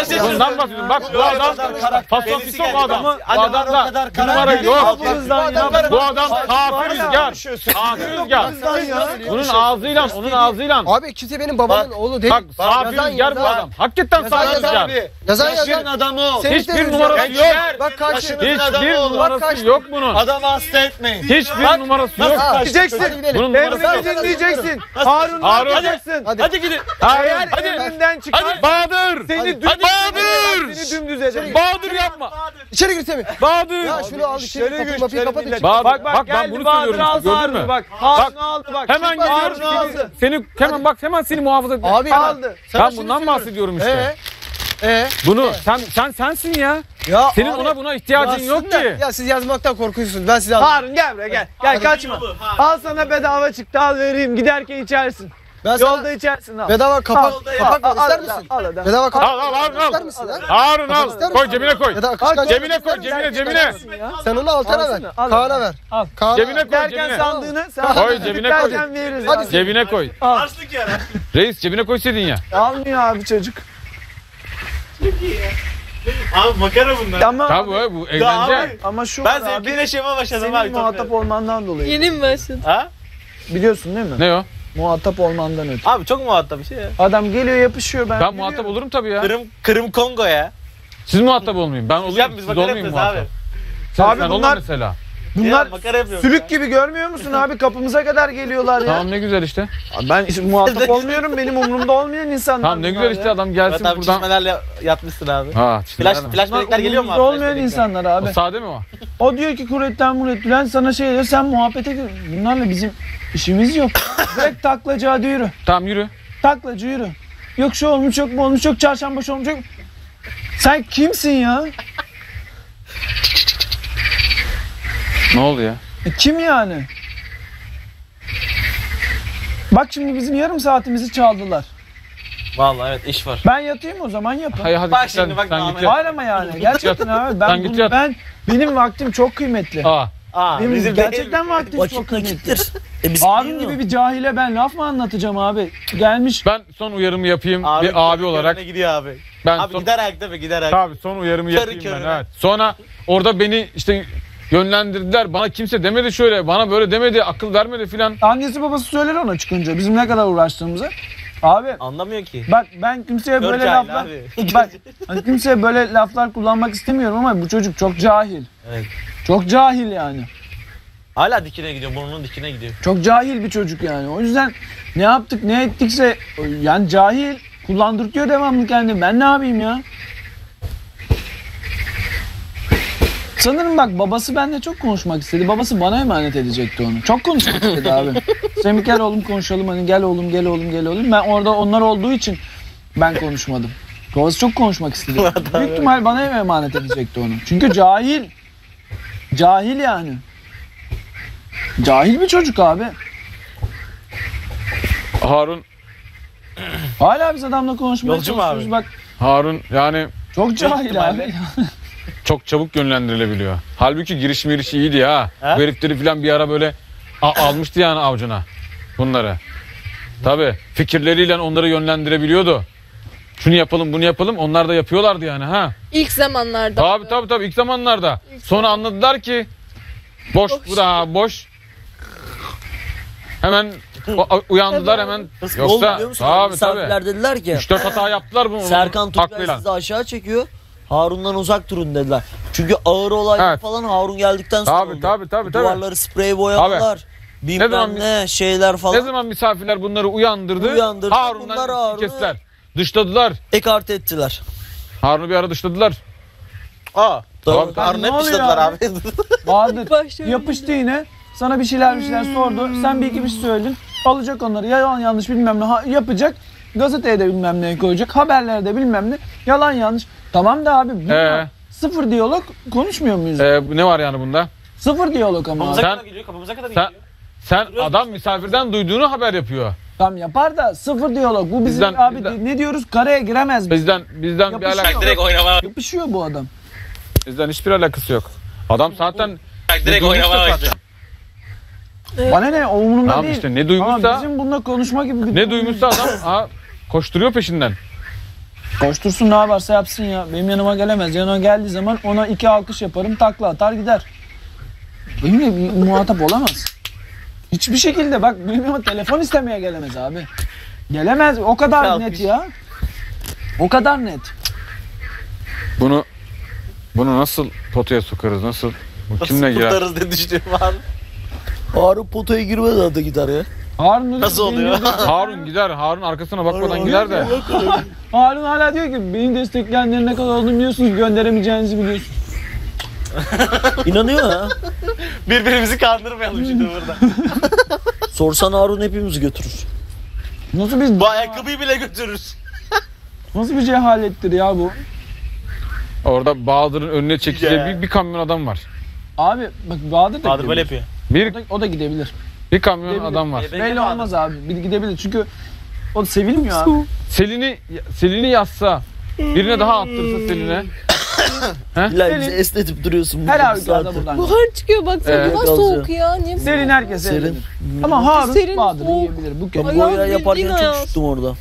Speaker 7: şey.
Speaker 9: Bundan bahsediyorum. Bak bu adam
Speaker 1: geldi.
Speaker 9: bu adam. Bu
Speaker 1: o
Speaker 9: adamda numara yok. Bu adam kafi rüzgar. Kafi rüzgar. Bunun ağzıyla, onun ağzıyla.
Speaker 7: Abi kimse benim babamın oğlu değil.
Speaker 9: Bak
Speaker 7: yazan
Speaker 9: rüzgar bu adam. Hakikaten
Speaker 7: Yazan
Speaker 9: safi
Speaker 7: yazar.
Speaker 5: Yaşın
Speaker 7: yazan.
Speaker 5: adamı ol.
Speaker 7: Seni
Speaker 9: Hiçbir numarası yok.
Speaker 7: Bak
Speaker 5: adamı
Speaker 9: Hiçbir numarası yok bunun.
Speaker 5: Adamı hasta etmeyin.
Speaker 9: Hiçbir
Speaker 5: Bak,
Speaker 9: numarası yok.
Speaker 7: gidelim.
Speaker 9: Bunun numarası yok.
Speaker 2: dinleyeceksin. Harun
Speaker 9: Harun.
Speaker 2: yapacaksın?
Speaker 7: Hadi.
Speaker 5: Hadi gidin.
Speaker 2: Eğer
Speaker 9: Hadi.
Speaker 2: emrinden çıkar
Speaker 9: Hadi Bahadır.
Speaker 2: seni dümdüz
Speaker 9: Bahadır.
Speaker 2: seni dümdüz ederim.
Speaker 9: Bahadır yapma.
Speaker 7: İçeri gir Semih.
Speaker 9: Bahadır.
Speaker 7: Ya şunu al içeri kapıyı kapıyı kapat. içeri.
Speaker 2: Bak bak,
Speaker 9: Bak ben bunu söylüyorum gördün mü?
Speaker 2: Bak Harun'u aldı bak.
Speaker 9: Hemen
Speaker 2: aldı.
Speaker 9: Seni hemen bak hemen seni muhafaza et.
Speaker 7: Abi
Speaker 2: Aldı.
Speaker 9: Ben bundan bahsediyorum işte.
Speaker 7: Ee?
Speaker 9: Bunu sen sen sensin ya.
Speaker 7: Ya
Speaker 9: Senin
Speaker 7: abi,
Speaker 9: ona buna ihtiyacın yok ki.
Speaker 7: Ya siz yazmaktan korkuyorsunuz. Ben size anlatayım.
Speaker 2: Harun gel buraya gel. Gel kaçma. Al sana bedava çıktı al vereyim. Giderken içersin.
Speaker 7: Ben
Speaker 2: Yolda içersin al.
Speaker 7: bedava kapak,
Speaker 2: Al,
Speaker 7: kapak
Speaker 2: al,
Speaker 7: ister
Speaker 2: al,
Speaker 7: misin?
Speaker 2: Al hadi.
Speaker 7: Bedava kapak
Speaker 9: Al al Harun
Speaker 7: ister
Speaker 9: al.
Speaker 7: misin? ha?
Speaker 9: Harun al.
Speaker 7: ister
Speaker 9: Koy cebine koy.
Speaker 7: Ya da akışkan
Speaker 9: Cebine koy cebine cebine.
Speaker 7: Sen onu Altan'a ver.
Speaker 2: Al.
Speaker 7: Kaan'a ver.
Speaker 2: Al.
Speaker 7: Kaan'a
Speaker 9: Cebine koy cebine.
Speaker 2: sandığını sen
Speaker 9: Koy, cebine koy.
Speaker 2: Veririz.
Speaker 7: Hadi.
Speaker 9: Cebine koy.
Speaker 1: Ya.
Speaker 9: Reis cebine koysaydın ya.
Speaker 2: Almıyor abi çocuk.
Speaker 1: Abi makara bunlar.
Speaker 2: Tamam.
Speaker 9: Tabii bu, bu
Speaker 1: Ya
Speaker 9: eğlence.
Speaker 1: abi,
Speaker 2: Ama şu
Speaker 1: Ben
Speaker 2: var abi.
Speaker 1: zevkine şeyime başladım abi.
Speaker 2: Senin
Speaker 1: çok
Speaker 2: muhatap olmandan dolayı.
Speaker 3: Yeni mi başladın?
Speaker 1: Ha?
Speaker 2: Biliyorsun değil mi?
Speaker 9: Ne o?
Speaker 2: Muhatap olmandan ötürü.
Speaker 1: Abi çok muhatap bir şey ya.
Speaker 2: Adam geliyor yapışıyor ben.
Speaker 9: Ben
Speaker 2: biliyorum.
Speaker 9: muhatap olurum tabii ya.
Speaker 1: Kırım, Kırım Kongo ya.
Speaker 9: Siz muhatap olmayayım. Ben olayım.
Speaker 1: biz
Speaker 9: Siz
Speaker 1: makara
Speaker 9: olmayın
Speaker 1: yapıyoruz
Speaker 9: muhatap.
Speaker 1: abi.
Speaker 9: Sen,
Speaker 2: Abi
Speaker 9: sen olma
Speaker 2: bunlar-
Speaker 9: mesela.
Speaker 2: Bunlar
Speaker 1: makara
Speaker 2: sülük
Speaker 1: ya.
Speaker 2: gibi görmüyor musun abi? Kapımıza kadar geliyorlar ya.
Speaker 9: Tamam ne güzel işte.
Speaker 2: Ben işte muhatap olmuyorum. Benim umurumda olmayan insanlar.
Speaker 9: Tamam ne
Speaker 2: bunlar
Speaker 9: güzel işte adam gelsin
Speaker 1: Evet abi
Speaker 9: buradan.
Speaker 1: çizmelerle yatmışsın abi.
Speaker 9: Ha,
Speaker 1: Flash,
Speaker 9: çizmeler mi?
Speaker 1: flash
Speaker 2: Bunlar
Speaker 1: bellekler geliyor mu abi?
Speaker 2: umurumda
Speaker 1: Flash
Speaker 2: olmayan insanlar
Speaker 9: O
Speaker 2: abi.
Speaker 9: sade mi o?
Speaker 2: O diyor ki kuretten muretten sana şey diyor sen muhabbete gir. Bunlarla bizim işimiz yok. Direkt taklacı hadi yürü.
Speaker 9: Tamam yürü.
Speaker 2: Taklacı yürü. Yok şu olmuş yok bu olmuş yok çarşamba şu olmuş yok. Sen kimsin ya?
Speaker 9: Ne oldu ya?
Speaker 2: E, kim yani? Bak şimdi bizim yarım saatimizi çaldılar.
Speaker 1: Vallahi evet iş var.
Speaker 2: Ben yatayım o zaman yapın.
Speaker 9: Hayır hadi
Speaker 1: Bak
Speaker 9: git sen,
Speaker 1: şimdi bak
Speaker 9: sen
Speaker 1: Ahmet.
Speaker 9: git yat.
Speaker 2: Hayır ama yani gerçekten abi ben,
Speaker 9: Sen git
Speaker 2: bunu-
Speaker 9: yat.
Speaker 2: ben benim vaktim çok kıymetli.
Speaker 9: Aa,
Speaker 1: Aa,
Speaker 2: Benim
Speaker 1: bizim
Speaker 2: gerçekten vaktim çok kıymetli. Abim gibi bir cahile ben laf mı anlatacağım abi? Gelmiş
Speaker 9: ben son uyarımı yapayım
Speaker 1: Abi,
Speaker 9: bir abi olarak.
Speaker 1: gidiyor abi.
Speaker 9: Ben
Speaker 1: Abi
Speaker 9: son,
Speaker 1: gider ayakta mı gider ayakta.
Speaker 9: Tabii son uyarımı
Speaker 1: Körü
Speaker 9: yapayım ben.
Speaker 1: körüne.
Speaker 9: Evet. Sonra orada beni işte yönlendirdiler. Bana kimse demedi şöyle. Bana böyle demedi. Akıl vermedi filan.
Speaker 2: annesi babası söyler ona çıkınca bizim ne kadar uğraştığımızı. Abi
Speaker 1: Anlamıyor ki.
Speaker 2: bak ben kimseye
Speaker 1: Gör
Speaker 2: böyle
Speaker 1: cahil
Speaker 2: laflar
Speaker 1: abi.
Speaker 2: bak hani kimseye böyle laflar kullanmak istemiyorum ama bu çocuk çok cahil.
Speaker 1: Evet.
Speaker 2: Çok cahil yani.
Speaker 1: Hala dikine gidiyor. Burnunun dikine gidiyor.
Speaker 2: Çok cahil bir çocuk yani. O yüzden ne yaptık ne ettikse yani cahil kullandırtıyor devamlı kendini. Ben ne yapayım ya? Sanırım bak babası benimle çok konuşmak istedi. Babası bana emanet edecekti onu. Çok konuşmak istedi abi. Semih gel oğlum konuşalım hani gel oğlum gel oğlum gel oğlum. Ben orada onlar olduğu için ben konuşmadım. Babası çok konuşmak istedi. Büyük ihtimal bana emanet edecekti onu. Çünkü cahil. Cahil yani. Cahil bir çocuk abi.
Speaker 9: Harun
Speaker 2: Hala biz adamla konuşmaya
Speaker 1: Yolcu mu
Speaker 2: çalışıyoruz.
Speaker 1: abi?
Speaker 2: Bak
Speaker 9: Harun yani
Speaker 2: çok cahil
Speaker 1: ihtimalle.
Speaker 9: Çok çabuk yönlendirilebiliyor. Halbuki giriş miriş iyiydi ya.
Speaker 1: Ha?
Speaker 9: Bu herifleri filan bir ara böyle a- almıştı yani avcuna bunları. Tabii fikirleriyle onları yönlendirebiliyordu. Şunu yapalım bunu yapalım onlar da yapıyorlardı yani ha.
Speaker 3: İlk zamanlarda.
Speaker 9: Tabii tabii tabii ilk zamanlarda. Sonra anladılar ki boş bu da boş. Hemen uyandılar hemen. Yoksa
Speaker 8: Misafirler
Speaker 9: tabii.
Speaker 8: dediler ki
Speaker 9: 3-4 hata yaptılar bunu.
Speaker 8: Serkan Tuncay sizi aşağı çekiyor. Harun'dan uzak durun dediler. Çünkü ağır olaylar
Speaker 9: Evet.
Speaker 8: falan Harun geldikten sonra
Speaker 9: Tabii
Speaker 8: oldu.
Speaker 9: tabii tabii tabii.
Speaker 8: Duvarları sprey boyadılar.
Speaker 9: Ne
Speaker 8: Bilmem
Speaker 9: zaman-
Speaker 8: ne şeyler falan.
Speaker 9: Ne zaman misafirler bunları uyandırdı?
Speaker 8: Uyandırdı, bunlar
Speaker 9: Harun'dan
Speaker 8: Harun'u-
Speaker 9: kestiler. Dışladılar.
Speaker 8: Ekart ettiler.
Speaker 9: Harun'u bir ara dışladılar.
Speaker 1: Aa.
Speaker 9: Tabii, tabii.
Speaker 1: Harun
Speaker 2: Ne
Speaker 1: hep dışladılar
Speaker 2: abi?
Speaker 1: abi.
Speaker 2: Bahadır yapıştı yine. Sana bir şeyler bir şeyler sordu. Sen bir iki bir şey söyledin. Alacak onları yalan yanlış bilmem ne yapacak. Gazeteye de bilmem ne koyacak. Haberlerde bilmem ne. Yalan yanlış. Tamam da abi. bunlar
Speaker 9: Ee?
Speaker 2: Sıfır diyalog konuşmuyor muyuz?
Speaker 9: Ee, ne var yani bunda?
Speaker 2: Sıfır diyalog ama
Speaker 1: Kapımıza
Speaker 2: abi.
Speaker 9: Sen-
Speaker 1: kadar gidiyor. Kapımıza kadar
Speaker 9: Sen-
Speaker 1: gidiyor.
Speaker 9: Sen adam misafirden duyduğunu haber yapıyor.
Speaker 2: Tam yapar da sıfır diyalog. Bu bizim
Speaker 9: Bizden-
Speaker 2: abi
Speaker 9: bizden-
Speaker 2: ne diyoruz? Karaya giremez.
Speaker 9: Bizden bizden bir
Speaker 2: Yapışıyor.
Speaker 9: alakası
Speaker 1: Direkt oynama.
Speaker 2: Yapışıyor bu adam.
Speaker 9: bizden hiçbir alakası yok. Adam zaten
Speaker 1: Direkt
Speaker 9: duymuşsa
Speaker 1: oynama.
Speaker 9: Zaten.
Speaker 2: Bana ne o umurumda
Speaker 9: Tamam
Speaker 2: değil.
Speaker 9: işte ne
Speaker 2: Ama
Speaker 9: duymuşsa
Speaker 2: bizim bununla konuşma gibi bir
Speaker 9: ne duymuşsa adam ha, koşturuyor peşinden.
Speaker 2: Koştursun ne yaparsa yapsın ya. Benim yanıma gelemez. Yanıma geldiği zaman ona iki alkış yaparım takla atar gider. Benimle bir muhatap olamaz. Hiçbir şekilde bak benim yanıma telefon istemeye gelemez abi. Gelemez o kadar
Speaker 1: İki
Speaker 2: net
Speaker 1: alkış.
Speaker 2: ya. O kadar net.
Speaker 9: Bunu bunu nasıl potaya sokarız? Nasıl? Bu kimle girer?
Speaker 1: Tutarız diye düşünüyorum abi.
Speaker 8: Harun potaya girmez adı gider ya.
Speaker 2: Harun
Speaker 1: Nasıl oluyor?
Speaker 9: Harun gider. Harun arkasına bakmadan gider de.
Speaker 2: Harun hala diyor ki beni destekleyenlerin ne kadar olduğunu biliyorsunuz gönderemeyeceğinizi biliyorsunuz.
Speaker 8: İnanıyor ha.
Speaker 1: Birbirimizi kandırmayalım şimdi burada.
Speaker 8: Sorsan Harun hepimizi götürür.
Speaker 2: Nasıl bir
Speaker 1: Bu ayakkabıyı bile götürürüz.
Speaker 2: nasıl bir cehalettir ya bu?
Speaker 9: Orada Bahadır'ın önüne
Speaker 1: Ya.
Speaker 9: bir, bir kamyon adam var.
Speaker 2: Abi bak Bahadır da
Speaker 1: Bahadır böyle yapıyor.
Speaker 9: Bir
Speaker 2: O da, o da gidebilir.
Speaker 9: bir kamyon
Speaker 2: Gidebilir.
Speaker 9: adam var.
Speaker 1: Belli
Speaker 2: Belli
Speaker 1: Bahadır.
Speaker 2: olmaz abi. Bir gidebilir çünkü o da sevilmiyor abi.
Speaker 9: Selin'i Selin'i yazsa birine daha attırsa Selin'e.
Speaker 2: Selin-
Speaker 8: bizi esnetip duruyorsun.
Speaker 2: Her
Speaker 8: saattir.
Speaker 2: buradan.
Speaker 3: Buhar çıkıyor bak ne kadar
Speaker 8: Gaz
Speaker 3: soğuk ya. Niye
Speaker 2: Selin herkese
Speaker 8: Serin.
Speaker 2: Ama Harun
Speaker 3: Serin,
Speaker 2: Bahadır'ı
Speaker 3: soğuk.
Speaker 2: yiyebilir. Bu
Speaker 8: bu ayağı yaparken çok üşüttüm orada.